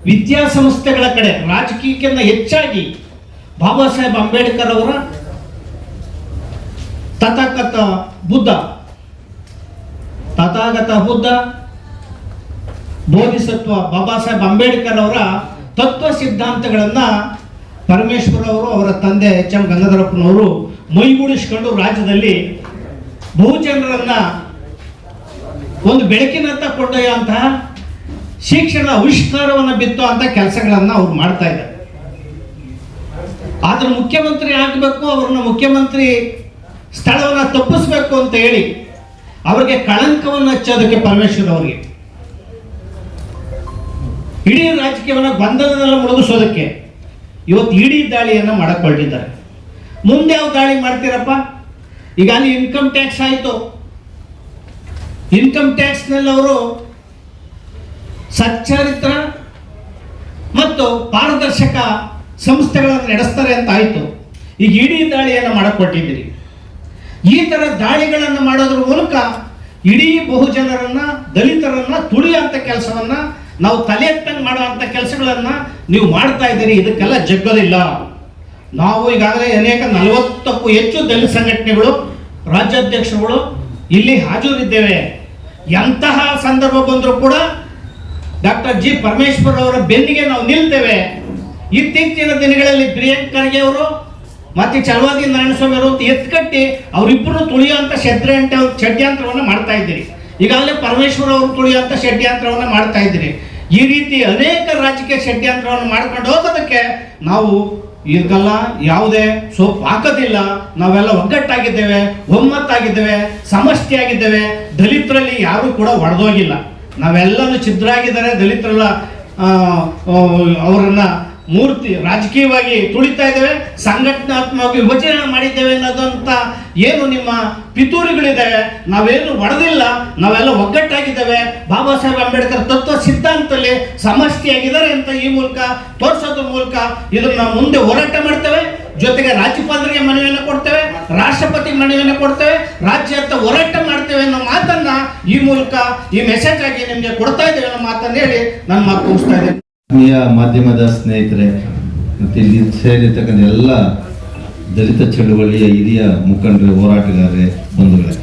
ವಿದ್ಯಾಸಂಸ್ಥೆಗಳ ಕಡೆ ರಾಜಕೀಯಕ್ಕಿಂತ ಹೆಚ್ಚಾಗಿ ಬಾಬಾ ಸಾಹೇಬ್ ಅಂಬೇಡ್ಕರ್ ಅವರ ತಥಾಗತ ಬುದ್ಧ. ತಥಾಗತ ಬುದ್ಧ, ಬೋಧಿಸತ್ವ ಬಾಬಾ ಸಾಹೇಬ್ ಅಂಬೇಡ್ಕರ್ ಅವರ ತತ್ವ ಸಿದ್ಧಾಂತಗಳನ್ನು ಪರಮೇಶ್ವರ್ ಅವರು ಅವರ ತಂದೆ ಎಚ್ ಎಂ ಗಂಗಾಧರಪ್ಪನವರು ಮೈಗೂಡಿಸ್ಕೊಂಡು ರಾಜ್ಯದಲ್ಲಿ ಬಹುಜನರನ್ನ ಒಂದು ಬೆಳಕಿನತ್ತ ಕೊಂಡೊಯ್ಯುವಂತಹ ಶಿಕ್ಷಣ ಆವಿಷ್ಕಾರವನ್ನು ಬಿತ್ತುವಂತ ಕೆಲಸಗಳನ್ನ ಅವ್ರು ಮಾಡ್ತಾ ಇದ್ದಾರೆ. ಆದ್ರೆ ಮುಖ್ಯಮಂತ್ರಿ ಆಗಬೇಕು, ಅವ್ರನ್ನ ಮುಖ್ಯಮಂತ್ರಿ ಸ್ಥಳವನ್ನು ತಪ್ಪಿಸ್ಬೇಕು ಅಂತ ಹೇಳಿ ಅವರಿಗೆ ಕಳಂಕವನ್ನು ಹಚ್ಚೋದಕ್ಕೆ ಪರಮೇಶ್ವರ್ ಅವರಿಗೆ ಇಡೀ ರಾಜಕೀಯವನ್ನು ಬಂಧನದಲ್ಲ ಮುಳುಗಿಸೋದಕ್ಕೆ ಇವತ್ತು ಇಡೀ ದಾಳಿಯನ್ನು ಮಾಡಕೊಂಡಿದ್ದಾರೆ ಮುಂದೆ ಯಾವ ದಾಳಿ ಮಾಡ್ತೀರಪ್ಪ? ಈಗ ಅಲ್ಲಿ ಇನ್ಕಮ್ ಟ್ಯಾಕ್ಸ್ ಆಯಿತು. ಇನ್ಕಮ್ ಟ್ಯಾಕ್ಸ್ನಲ್ಲಿ ಅವರು ಸಚ್ಚರಿತ್ರ ಮತ್ತು ಪಾರದರ್ಶಕ ಸಂಸ್ಥೆಗಳನ್ನು ನಡೆಸ್ತಾರೆ ಅಂತ ಆಯಿತು. ಈಗ ಇಡೀ ದಾಳಿಯನ್ನು ಮಾಡಕೊಟ್ಟಿದ್ದೀರಿ. ಈ ಥರ ದಾಳಿಗಳನ್ನು ಮಾಡೋದ್ರ ಮೂಲಕ ಇಡೀ ಬಹುಜನರನ್ನ, ದಲಿತರನ್ನ ತುಳಿಯುವಂಥ ಕೆಲಸವನ್ನ ನಾವು ತಲೆ ಎತ್ತಂಗೆ ಮಾಡುವಂಥ ಕೆಲಸಗಳನ್ನ ನೀವು ಮಾಡ್ತಾ ಇದ್ದೀರಿ. ಇದಕ್ಕೆಲ್ಲ ಜಗ್ಗೋದಿಲ್ಲ. ನಾವು ಈಗಾಗಲೇ ಅನೇಕ ನಲವತ್ತಕ್ಕೂ ಹೆಚ್ಚು ದಲಿತ ಸಂಘಟನೆಗಳು, ರಾಜ್ಯಾಧ್ಯಕ್ಷರುಗಳು ಇಲ್ಲಿ ಹಾಜರಿದ್ದೇವೆ. ಎಂತಹ ಸಂದರ್ಭ ಬಂದರೂ ಕೂಡ ಡಾಕ್ಟರ್ ಜಿ ಪರಮೇಶ್ವರ್ ಅವರ ಬೆನ್ನಿಗೆ ನಾವು ನಿಲ್ತೇವೆ. ಇತ್ತೀಚಿನ ದಿನಗಳಲ್ಲಿ ಪ್ರಿಯಾಂಕ್ ಖರ್ಗೆ ಅವರು ಮತ್ತೆ ಚಲವಾದಿ ನಾರಾಯಣಸ್ವಾಮಿ ಅವರು ಎತ್ಕಟ್ಟಿ ಅವರಿಬ್ಬರು ತುಳಿಯುವಂತ ಷಡ್ಯಂತ್ರ ಷಡ್ಯಂತ್ರವನ್ನು ಮಾಡ್ತಾ ಇದ್ದೀರಿ. ಈಗಾಗಲೇ ಪರಮೇಶ್ವರ್ ಅವರು ತುಳಿಯುವಂತ ಷಡ್ಯಂತ್ರವನ್ನು ಮಾಡ್ತಾ ಇದ್ದೀರಿ. ಈ ರೀತಿ ಅನೇಕ ರಾಜಕೀಯ ಷಡ್ಯಂತ್ರವನ್ನು ಮಾಡ್ಕೊಂಡು ಹೋಗೋದಕ್ಕೆ ನಾವು ಇದಕ್ಕೆಲ್ಲ ಯಾವುದೇ ಸೋಪ್ ಹಾಕೋದಿಲ್ಲ. ನಾವೆಲ್ಲ ಒಗ್ಗಟ್ಟಾಗಿದ್ದೇವೆ, ಒಮ್ಮತ್ತಾಗಿದ್ದೇವೆ, ಸಮಷ್ಟಿಯಾಗಿದ್ದೇವೆ. ದಲಿತರಲ್ಲಿ ಯಾರೂ ಕೂಡ ಒಡೆದೋಗಿಲ್ಲ. ನಾವೆಲ್ಲರೂ ಛಿದ್ರಾಗಿದ್ದಾರೆ. ದಲಿತರೆಲ್ಲ ಅವರನ್ನು ಮೂರ್ತಿ, ರಾಜಕೀಯವಾಗಿ ತುಳಿತಾ ಇದ್ದೇವೆ. ಸಂಘಟನಾತ್ಮಕವಾಗಿ ವಿಭಜನೆ ಮಾಡಿದ್ದೇವೆ ಅನ್ನೋದಂತ ಏನು ನಿಮ್ಮ ಪಿತೂರಿಗಳಿದ್ದಾವೆ ನಾವೇನು ಒಡೆದಿಲ್ಲ, ನಾವೆಲ್ಲ ಒಗ್ಗಟ್ಟಾಗಿದ್ದೇವೆ. ಬಾಬಾ ಸಾಹೇಬ್ ಅಂಬೇಡ್ಕರ್ ತತ್ವ ಸಿದ್ಧಾಂತದಲ್ಲಿ ಸಮಷ್ಟಿಯಾಗಿದ್ದಾರೆ ಅಂತ ಈ ಮೂಲಕ, ತೋರಿಸೋದ್ರ ಮೂಲಕ ಇದನ್ನ ಮುಂದೆ ಹೋರಾಟ ಮಾಡ್ತೇವೆ. ಜೊತೆಗೆ ರಾಜ್ಯಪಾಲರಿಗೆ ಮನವಿಯನ್ನು ಕೊಡ್ತೇವೆ ರಾಷ್ಟ್ರಪತಿ ಮನವಿಯನ್ನು ಕೊಡ್ತೇವೆ ರಾಜ್ಯಾದ್ಯಂತ ಹೋರಾಟ ಮಾಡ್ತೇವೆ ಅನ್ನೋ ಮಾತನ್ನ ಈ ಮೂಲಕ ಈ ಮೆಸೇಜ್ ಆಗಿ ನಿಮಗೆ ಕೊಡ್ತಾ ಇದ್ದೇವೆ ಅನ್ನೋ ಮಾತನ್ನ ಹೇಳಿ ನನ್ನ ಮಾತು ಮುಗಿಸ್ತಾ ಇದ್ದೇನೆ. ಮಾಧ್ಯಮದ ಸ್ನೇಹಿತರೆ, ಮತ್ತೆ ಇಲ್ಲಿ ಸೇರಿರ್ತಕ್ಕಂಥ ಎಲ್ಲ ದಲಿತ ಚಳುವಳಿಯ ಹಿರಿಯ ಮುಖಂಡರು, ಹೋರಾಟಗಾರರೇ, ಬಂಧುಗಳೇ.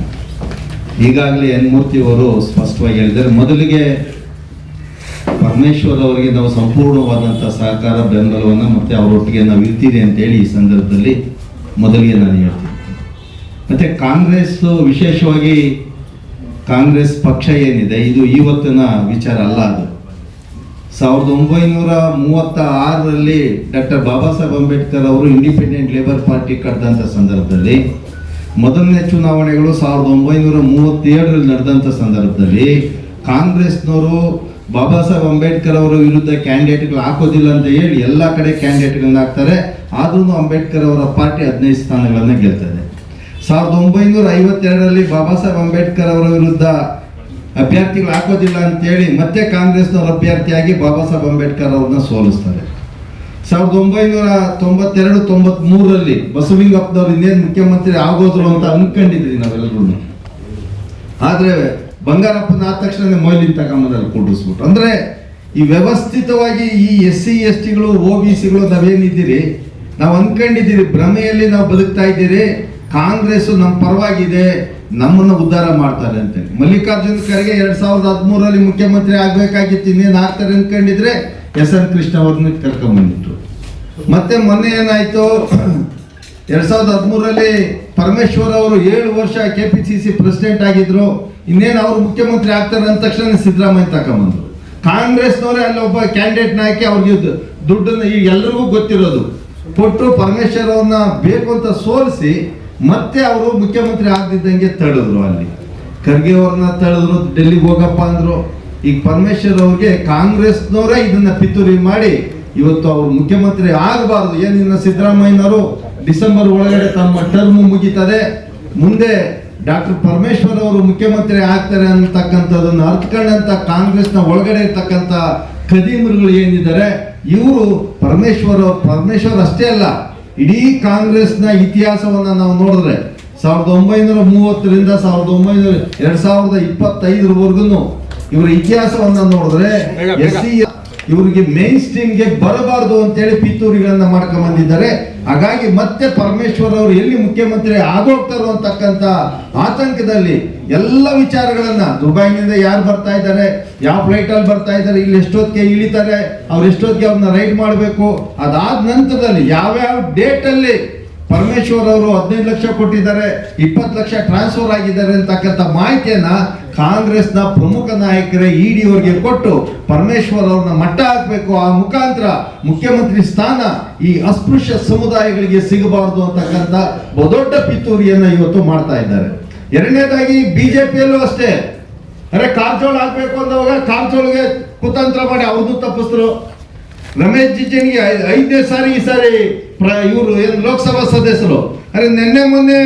ಈಗಾಗಲೇ ಎನ್ ಮೂರ್ತಿ ಅವರು ಸ್ಪಷ್ಟವಾಗಿ ಹೇಳಿದ್ದಾರೆ. ಮೊದಲಿಗೆ ಪರಮೇಶ್ವರ್ ಅವರಿಗೆ ನಾವು ಸಂಪೂರ್ಣವಾದಂಥ ಸಹಕಾರ, ಬೆಂಬಲವನ್ನು ಮತ್ತು ಅವರೊಟ್ಟಿಗೆ ನಾವು ಇರ್ತೀರಿ ಅಂತೇಳಿ ಈ ಸಂದರ್ಭದಲ್ಲಿ ಮೊದಲಿಗೆ ನಾನು ಹೇಳ್ತೀನಿ. ಮತ್ತು ಕಾಂಗ್ರೆಸ್ ವಿಶೇಷವಾಗಿ ಕಾಂಗ್ರೆಸ್ ಪಕ್ಷ ಏನಿದೆ? ಇದು ಇವತ್ತಿನ ವಿಚಾರ ಅಲ್ಲ ಅದು. ಸಾವಿರದ ಒಂಬೈನೂರ ಮೂವತ್ತ ಆರರಲ್ಲಿ ಡಾಕ್ಟರ್ ಬಾಬಾ ಸಾಹೇಬ್ ಅಂಬೇಡ್ಕರ್ ಅವರು ಇಂಡಿಪೆಂಡೆಂಟ್ ಲೇಬರ್ ಪಾರ್ಟಿ ಕಟ್ಟಿದಂಥ ಸಂದರ್ಭದಲ್ಲಿ, ಮೊದಲನೇ ಚುನಾವಣೆಗಳು ಸಾವಿರದ ಒಂಬೈನೂರ ಮೂವತ್ತೇಳರಲ್ಲಿ ನಡೆದಂಥ ಸಂದರ್ಭದಲ್ಲಿ ಕಾಂಗ್ರೆಸ್ನವರು ಬಾಬಾ ಸಾಹೇಬ್ ಅಂಬೇಡ್ಕರ್ ಅವರ ವಿರುದ್ಧ ಕ್ಯಾಂಡಿಡೇಟ್ಗಳು ಹಾಕೋದಿಲ್ಲ ಅಂತ ಹೇಳಿ ಎಲ್ಲ ಕಡೆ ಕ್ಯಾಂಡಿಡೇಟ್ಗಳನ್ನ ಹಾಕ್ತಾರೆ. ಆದ್ರೂ ಅಂಬೇಡ್ಕರ್ ಅವರ ಪಾರ್ಟಿ ಹದಿನೈದು ಸ್ಥಾನಗಳನ್ನು ಗೆಲ್ತದೆ. ಸಾವಿರದ ಒಂಬೈನೂರ ಐವತ್ತೆರಡರಲ್ಲಿ ಬಾಬಾ ಸಾಹೇಬ್ ಅಂಬೇಡ್ಕರ್ ಅವರ ವಿರುದ್ಧ ಅಭ್ಯರ್ಥಿಗಳು ಹಾಕೋದಿಲ್ಲ ಅಂತೇಳಿ ಮತ್ತೆ ಕಾಂಗ್ರೆಸ್ನವ್ರ ಅಭ್ಯರ್ಥಿಯಾಗಿ ಬಾಬಾ ಸಾಹೇಬ್ ಅಂಬೇಡ್ಕರ್ ಅವ್ರನ್ನ ಸೋಲಿಸ್ತಾರೆ. ಸಾವಿರದ ಒಂಬೈನೂರ ತೊಂಬತ್ತೆರಡು ತೊಂಬತ್ ಮೂರರಲ್ಲಿ ಬಸವಲಿಂಗಪ್ಪನವ್ರು ಇನ್ನೇನು ಮುಖ್ಯಮಂತ್ರಿ ಆಗೋದ್ರು ಅಂತ ಅನ್ಕೊಂಡಿದ್ದೀವಿ ನಾವೆಲ್ಲರೂ ಆದ್ರೆ ಬಂಗಾರಪ್ಪನ ಆದ ತಕ್ಷಣ ಮೊಯ್ಲಿನ ತಗೊಂಬಂದಲ್ಲಿ ಕೂಡಿಸ್ಬಿಟ್ಟು ಅಂದ್ರೆ ಈ ವ್ಯವಸ್ಥಿತವಾಗಿ ಈ ಎಸ್ ಸಿ, ಎಸ್ ಟಿಗಳು ಒ ಬಿ ಸಿಗಳು ನಾವೇನಿದ್ದೀರಿ? ನಾವು ಅನ್ಕೊಂಡಿದ್ದೀರಿ, ಭ್ರಮೆಯಲ್ಲಿ ನಾವು ಬದುಕ್ತಾ ಇದ್ದೀರಿ. ಕಾಂಗ್ರೆಸ್ ನಮ್ಮ ಪರವಾಗಿದೆ, ನಮ್ಮನ್ನ ಉದ್ಧಾರ ಮಾಡ್ತಾರೆ ಅಂತ ಮಲ್ಲಿಕಾರ್ಜುನ ಖರ್ಗೆ ಎರಡ್ ಸಾವಿರದ ಹದಿಮೂರಲ್ಲಿ ಮುಖ್ಯಮಂತ್ರಿ ಆಗ್ಬೇಕಾಗಿತ್ತು, ಇನ್ನೇನು ಆಗ್ತಾರೆ ಅನ್ಕೊಂಡಿದ್ರೆ ಎಸ್ ಎನ್ ಕೃಷ್ಣ ಅವ್ರನ್ನ ಕರ್ಕೊಂಡ್ಬಂದಿದ್ರು ಮತ್ತೆ ಮೊನ್ನೆ ಏನಾಯ್ತು? ಎರಡ್ ಸಾವಿರದ ಹದಿಮೂರಲ್ಲಿ ಪರಮೇಶ್ವರ್ ಅವರು ಏಳು ವರ್ಷ K P C C president ಆಗಿದ್ರು, ಇನ್ನೇನು ಅವರು ಮುಖ್ಯಮಂತ್ರಿ ಆಗ್ತಾರೆ ಅಂದ ತಕ್ಷಣ ಸಿದ್ದರಾಮಯ್ಯ ತಗೊಂಬಂದ್ರು. ಕಾಂಗ್ರೆಸ್ನವರೇ ಅಲ್ಲಿ ಒಬ್ಬ ಕ್ಯಾಂಡಿಡೇಟ್ನ ಹಾಕಿ ಅವ್ರಿಗೆ ದುಡ್ಡನ್ನ ಈಗ ಎಲ್ರಿಗೂ ಗೊತ್ತಿರೋದು. ಕೊಟ್ಟು ಪರಮೇಶ್ವರ್ ಅವ್ರನ್ನ ಬೇಕು ಅಂತ ಸೋಲಿಸಿ ಮತ್ತೆ ಅವರು ಮುಖ್ಯಮಂತ್ರಿ ಆಗದಿದ್ದಂಗೆ ತಳೆದ್ರು ಅಲ್ಲಿ. ಖರ್ಗೆ ಅವ್ರನ್ನ ತಳೆದ್ರು ಡೆಲ್ಲಿಗೆ ಹೋಗಪ್ಪ ಅಂದ್ರು. ಈಗ ಪರಮೇಶ್ವರ್ ಅವ್ರಿಗೆ ಕಾಂಗ್ರೆಸ್ನವರೇ ಇದನ್ನ ಪಿತೂರಿ ಮಾಡಿ ಇವತ್ತು ಅವರು ಮುಖ್ಯಮಂತ್ರಿ ಆಗಬಾರ್ದು. ಏನಿನ್ನ ಸಿದ್ದರಾಮಯ್ಯನವರು ಡಿಸೆಂಬರ್ ಒಳಗಡೆ ತಮ್ಮ ಟರ್ಮ್ ಮುಗೀತದೆ. ಮುಂದೆ ಡಾಕ್ಟರ್ ಪರಮೇಶ್ವರ್ ಅವರು ಮುಖ್ಯಮಂತ್ರಿ ಆಗ್ತಾರೆ ಅಂತಕ್ಕಂಥದ್ದನ್ನು ಅರ್ಥಕೊಂಡಂತ ಕಾಂಗ್ರೆಸ್ನ ಒಳಗಡೆ ಇರ್ತಕ್ಕಂಥ ಕದೀಮರುಗಳು ಏನಿದ್ದಾರೆ, ಇವರು ಪರಮೇಶ್ವರ, ಪರಮೇಶ್ವರ್ ಅಷ್ಟೇ ಅಲ್ಲ. ಇಡೀ ಕಾಂಗ್ರೆಸ್ನ ಇತಿಹಾಸವನ್ನ ನಾವು ನೋಡಿದ್ರೆ ಸಾವಿರದ ಒಂಬೈನೂರ ಮೂವತ್ತರಿಂದ ಸಾವಿರದ ಒಂಬೈನೂರ ಎರಡ್ ಸಾವಿರದ ಇಪ್ಪತ್ತೈದರವರೆಗೂ ಇವರ ಇತಿಹಾಸವನ್ನ ನೋಡಿದ್ರೆ ಎಸ್ ಸಿ ಇವರಿಗೆ ಮೇನ್ ಸ್ಟ್ರೀಮ್ಗೆ ಬರಬಾರದು ಅಂತೇಳಿ ಪಿತೂರಿಗಳನ್ನ ಮಾಡ್ಕೊಂಡ್ ಬಂದಿದ್ದಾರೆ. ಹಾಗಾಗಿ ಮತ್ತೆ ಪರಮೇಶ್ವರ್ ಅವರು ಎಲ್ಲಿ ಮುಖ್ಯಮಂತ್ರಿ ಆಗೋಗ್ತಾರೋ ಅಂತಕ್ಕಂಥ ಆತಂಕದಲ್ಲಿ ಎಲ್ಲ ವಿಚಾರಗಳನ್ನ, ದುಬೈನಿಂದ ಯಾರು ಬರ್ತಾ ಇದ್ದಾರೆ, ಯಾವ ಫ್ಲೈಟ್ ಅಲ್ಲಿ ಬರ್ತಾ ಇದ್ದಾರೆ, ಇಲ್ಲಿ ಎಷ್ಟೊತ್ತಿಗೆ ಇಳಿತಾರೆ, ಅವ್ರು ಎಷ್ಟೊತ್ತಿಗೆ ಅವ್ರನ್ನ ರೈಡ್ ಮಾಡಬೇಕು, ಅದಾದ ನಂತರದಲ್ಲಿ ಯಾವ್ಯಾವ ಡೇಟ್ ಅಲ್ಲಿ ಪರಮೇಶ್ವರ್ ಅವರು ಹದಿನೈದು ಲಕ್ಷ ಕೊಟ್ಟಿದ್ದಾರೆ, ಇಪ್ಪತ್ತು ಲಕ್ಷ ಟ್ರಾನ್ಸ್ಫರ್ ಆಗಿದ್ದಾರೆ ಅಂತಕ್ಕಂಥ ಮಾಹಿತಿಯನ್ನ ಕಾಂಗ್ರೆಸ್ನ ಪ್ರಮುಖ ನಾಯಕರೇ ಇಡಿ ಅವರಿಗೆ ಕೊಟ್ಟು ಪರಮೇಶ್ವರ್ ಅವ್ರನ್ನ ಮಟ್ಟ ಹಾಕಬೇಕು. ಆ ಮುಖಾಂತರ ಮುಖ್ಯಮಂತ್ರಿ ಸ್ಥಾನ ಈ ಅಸ್ಪೃಶ್ಯ ಸಮುದಾಯಗಳಿಗೆ ಸಿಗಬಾರದು ಅಂತಕ್ಕಂಥ ಬಹುದೊಡ್ಡ ಪಿತೂರಿಯನ್ನ ಇವತ್ತು ಮಾಡ್ತಾ ಇದ್ದಾರೆ. ಎರಡನೇದಾಗಿ ಬಿಜೆಪಿಯಲ್ಲೂ ಅಷ್ಟೇ. ಅರೆ ಕಾರಜೋಳ ಆಗ್ಬೇಕು ಅಂದವಾಗ ಕಾರಜೋಳಿಗೆ ಕುತಂತ್ರ ಮಾಡಿ ಅವರು ತಪ್ಪಿಸ್ರು. ರಮೇಶ್ ಜಿಜನಿಗೆ ಐದನೇ ಸಾರಿ ಈ ಸಾರಿ ಇವರು ಏನು ಲೋಕಸಭಾ ಸದಸ್ಯರು? ಅರೆ ನಿನ್ನೆ ಮೊನ್ನೆ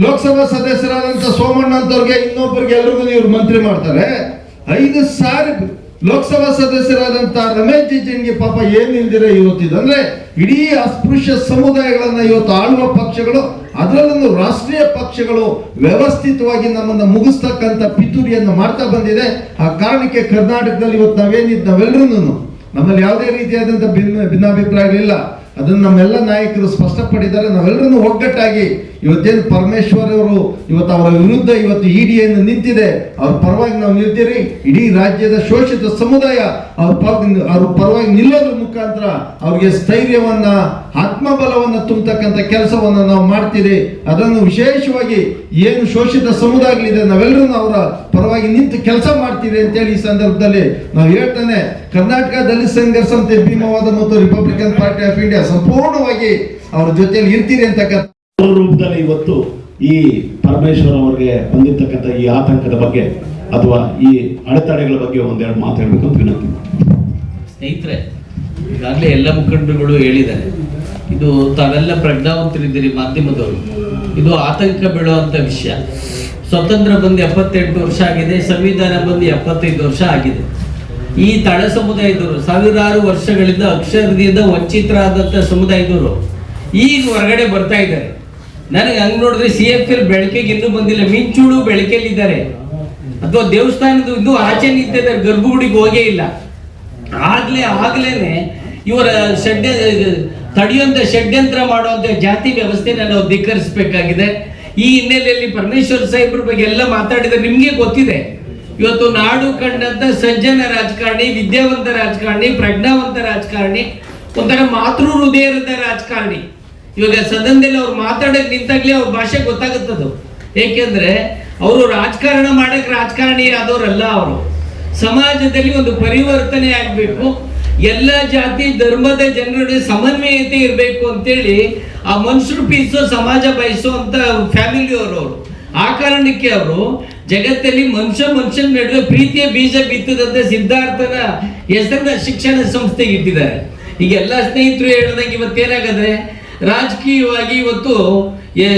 ಲೋಕಸಭಾ ಸದಸ್ಯರಾದಂತ ಸೋಮಣ್ಣ ಅಂತವ್ರಿಗೆ ಇನ್ನೊಬ್ಬರಿಗೆ ಎಲ್ರಿಗೂ ಇವ್ರು ಮಂತ್ರಿ ಮಾಡ್ತಾರೆ. ಐದು ಸಾರಿ ಲೋಕಸಭಾ ಸದಸ್ಯರಾದಂತ ರಮೇಶ್ ಜಿಜನ್ಗೆ ಪಾಪ ಏನ್ ನಿಂದಿರ ಇವತ್ತಿದೆ. ಅಂದ್ರೆ ಇಡೀ ಅಸ್ಪೃಶ್ಯ ಸಮುದಾಯಗಳನ್ನ ಇವತ್ತು ಆಳುವ ಪಕ್ಷಗಳು ಅದರಲ್ಲೂ ರಾಷ್ಟ್ರೀಯ ಪಕ್ಷಗಳು ವ್ಯವಸ್ಥಿತವಾಗಿ ನಮ್ಮನ್ನ ಮುಗಿಸ್ತಕ್ಕಂಥ ಪಿತೂರಿಯನ್ನು ಮಾಡ್ತಾ ಬಂದಿದೆ. ಆ ಕಾರಣಕ್ಕೆ ಕರ್ನಾಟಕದಲ್ಲಿ ಇವತ್ತು ನಾವೇನಿದ್ದ ನಾವೆಲ್ಲರೂ ನಮ್ಮಲ್ಲಿ ಯಾವುದೇ ರೀತಿಯಾದಂಥ ಭಿನ್ನ ಭಿನ್ನಾಭಿಪ್ರಾಯಗಳಿಲ್ಲ. ಅದನ್ನು ನಮ್ಮೆಲ್ಲ ನಾಯಕರು ಸ್ಪಷ್ಟಪಡಿದ್ದಾರೆ. ನಾವೆಲ್ಲರೂ ಒಗ್ಗಟ್ಟಾಗಿ ಇವತ್ತೇನು ಪರಮೇಶ್ವರ್ ಅವರು ಇವತ್ತು ಅವರ ವಿರುದ್ಧ ಇವತ್ತು ಇಡಿಯನ್ನು ನಿಂತಿದೆ. ಅವ್ರ ಪರವಾಗಿ ನಾವು ನಿಲ್ತೀರಿ. ಇಡೀ ರಾಜ್ಯದ ಶೋಷಿತ ಸಮುದಾಯ ಅವ್ರ ಅವ್ರ ಪರವಾಗಿ ನಿಲ್ಲೋದ್ರ ಮುಖಾಂತರ ಅವ್ರಿಗೆ ಸ್ಥೈರ್ಯವನ್ನ, ಆತ್ಮಬಲವನ್ನ ತುಂಬತಕ್ಕಂಥ ಕೆಲಸವನ್ನ ನಾವು ಮಾಡ್ತೀರಿ. ಅದನ್ನು ವಿಶೇಷವಾಗಿ ಏನು ಶೋಷಿತ ಸಮುದಾಯಗಳಿದೆ ನಾವೆಲ್ಲರೂ ಅವರ ಪರವಾಗಿ ನಿಂತು ಕೆಲಸ ಮಾಡ್ತೀರಿ ಅಂತೇಳಿ ಈ ಸಂದರ್ಭದಲ್ಲಿ ನಾವು ಹೇಳ್ತಾನೆ. ಕರ್ನಾಟಕ ದಲಿತ ಸಂಘರ್ಷ ಭೀಮವಾದ ಮತ್ತು ರಿಪಬ್ಲಿಕನ್ ಪಾರ್ಟಿ ಆಫ್ ಇಂಡಿಯಾ ಸಂಪೂರ್ಣವಾಗಿ ಅವ್ರ ಜೊತೆಯಲ್ಲಿ ಇರ್ತೀರಿ ಅಂತಕ್ಕಂಥ ರೂಪದಲ್ಲಿ ಇವತ್ತು ಈ ಪರಮೇಶ್ವರ್ ಅವರಿಗೆ ಬಂದಿರತಕ್ಕಂಥ ಈ ಆತಂಕದ ಬಗ್ಗೆ ಅಥವಾ ಈ ಅಡೆತಡೆಗಳ ಬಗ್ಗೆ ಒಂದೆರಡು ಮಾತಾಡಬೇಕು ಅಂತ ವಿನಂತಿ ಸ್ನೇಹಿತರೆ, ಈಗಾಗಲೇ ಎಲ್ಲ ಮುಖಂಡರುಗಳು ಹೇಳಿದ್ದಾರೆ. ಇದು ತಾವೆಲ್ಲ ಪ್ರಜ್ಞಾವಂತರಿದ್ದೀರಿ ಮಾಧ್ಯಮದವರು. ಇದು ಆತಂಕ ಬೀಳುವಂಥ ವಿಷಯ. ಸ್ವತಂತ್ರ ಬಂದು ಎಪ್ಪತ್ತೆಂಟು ವರ್ಷ ಆಗಿದೆ, ಸಂವಿಧಾನ ಬಂದು ಎಪ್ಪತ್ತೈದು ವರ್ಷ ಆಗಿದೆ. ಈ ತಳ ಸಮುದಾಯದವರು, ಸಾವಿರಾರು ವರ್ಷಗಳಿಂದ ಅಕ್ಷರದಿಂದ ವಂಚಿತರಾದಂಥ ಸಮುದಾಯದವರು ಈಗ ಹೊರಗಡೆ ಬರ್ತಾ ಇದ್ದಾರೆ. ನನಗೆ ಹಂಗ್ ನೋಡಿದ್ರೆ ಸಿ ಎಫ್ ಎಲ್ ಬೆಳಕಿಗೆ ಇನ್ನೂ ಬಂದಿಲ್ಲ. ಮಿಂಚುಳು ಬೆಳಕೆಲ್ಲಿದ್ದಾರೆ ಅಥವಾ ದೇವಸ್ಥಾನದ ಇದು ಆಚೆ ನಿಂತಿದ್ದಾರೆ. ಗರ್ಭಗುಡಿಗೆ ಹೋಗೇ ಇಲ್ಲ. ಆಗ್ಲೇ, ಆಗ್ಲೇನೆ ಇವರ ಷಡ್ಯ ತಡೆಯುವಂತ ಷಡ್ಯಂತ್ರ ಮಾಡುವಂತ ಜಾತಿ ವ್ಯವಸ್ಥೆನ ನಾವು ಧಿಕ್ಕರಿಸಬೇಕಾಗಿದೆ. ಈ ಹಿನ್ನೆಲೆಯಲ್ಲಿ ಪರಮೇಶ್ವರ್ ಸಾಹೇಬ್ರ ಬಗ್ಗೆ ಎಲ್ಲ ಮಾತಾಡಿದ್ರೆ ನಿಮ್ಗೆ ಗೊತ್ತಿದೆ. ಇವತ್ತು ನಾಡು ಕಂಡಂತ ಸಜ್ಜನ ರಾಜಕಾರಣಿ, ವಿದ್ಯಾವಂತ ರಾಜಕಾರಣಿ, ಪ್ರಜ್ಞಾವಂತ ರಾಜಕಾರಣಿ, ಒಂಥರ ಮಾತೃ ಹೃದಯದ ರಾಜಕಾರಣಿ. ಇವಾಗ ಸದನದಲ್ಲಿ ಅವ್ರು ಮಾತಾಡಕ್ ನಿಂತಾಗ್ಲೇ ಅವ್ರ ಭಾಷೆ ಗೊತ್ತಾಗುತ್ತದು. ಏಕೆಂದ್ರೆ ಅವರು ರಾಜಕಾರಣ ಮಾಡಕ್ ರಾಜಕಾರಣಿ ಆದವರಲ್ಲ ಅವರು. ಸಮಾಜದಲ್ಲಿ ಒಂದು ಪರಿವರ್ತನೆ ಆಗಬೇಕು. ಎಲ್ಲ ಜಾತಿ, ಧರ್ಮದ ಜನರ ಸಮನ್ವಯತೆ ಇರಬೇಕು ಅಂತೇಳಿ ಆ ಮನುಷ್ಯರು ಪೀಸೋ ಸಮಾಜ ಬಯಸೋ ಅಂತ ಫ್ಯಾಮಿಲಿಯವರು ಅವರು ಆ ಕಾರಣಕ್ಕೆ ಅವರು ಜಗತ್ತಲ್ಲಿ ಮನುಷ್ಯ ಮನುಷ್ಯನ ನಡುವೆ ಪ್ರೀತಿಯ ಬೀಜ ಬಿತ್ತದಂತೆ ಸಿದ್ಧಾರ್ಥನ ಹೆಸರಿನ ಶಿಕ್ಷಣ ಸಂಸ್ಥೆಗೆ ಇಟ್ಟಿದ್ದಾರೆ. ಈಗ ಎಲ್ಲ ಸ್ನೇಹಿತರು ಹೇಳಿದಂಗೆ ಇವತ್ತೇನಾಗದೆ ರಾಜಕೀಯವಾಗಿ ಇವತ್ತು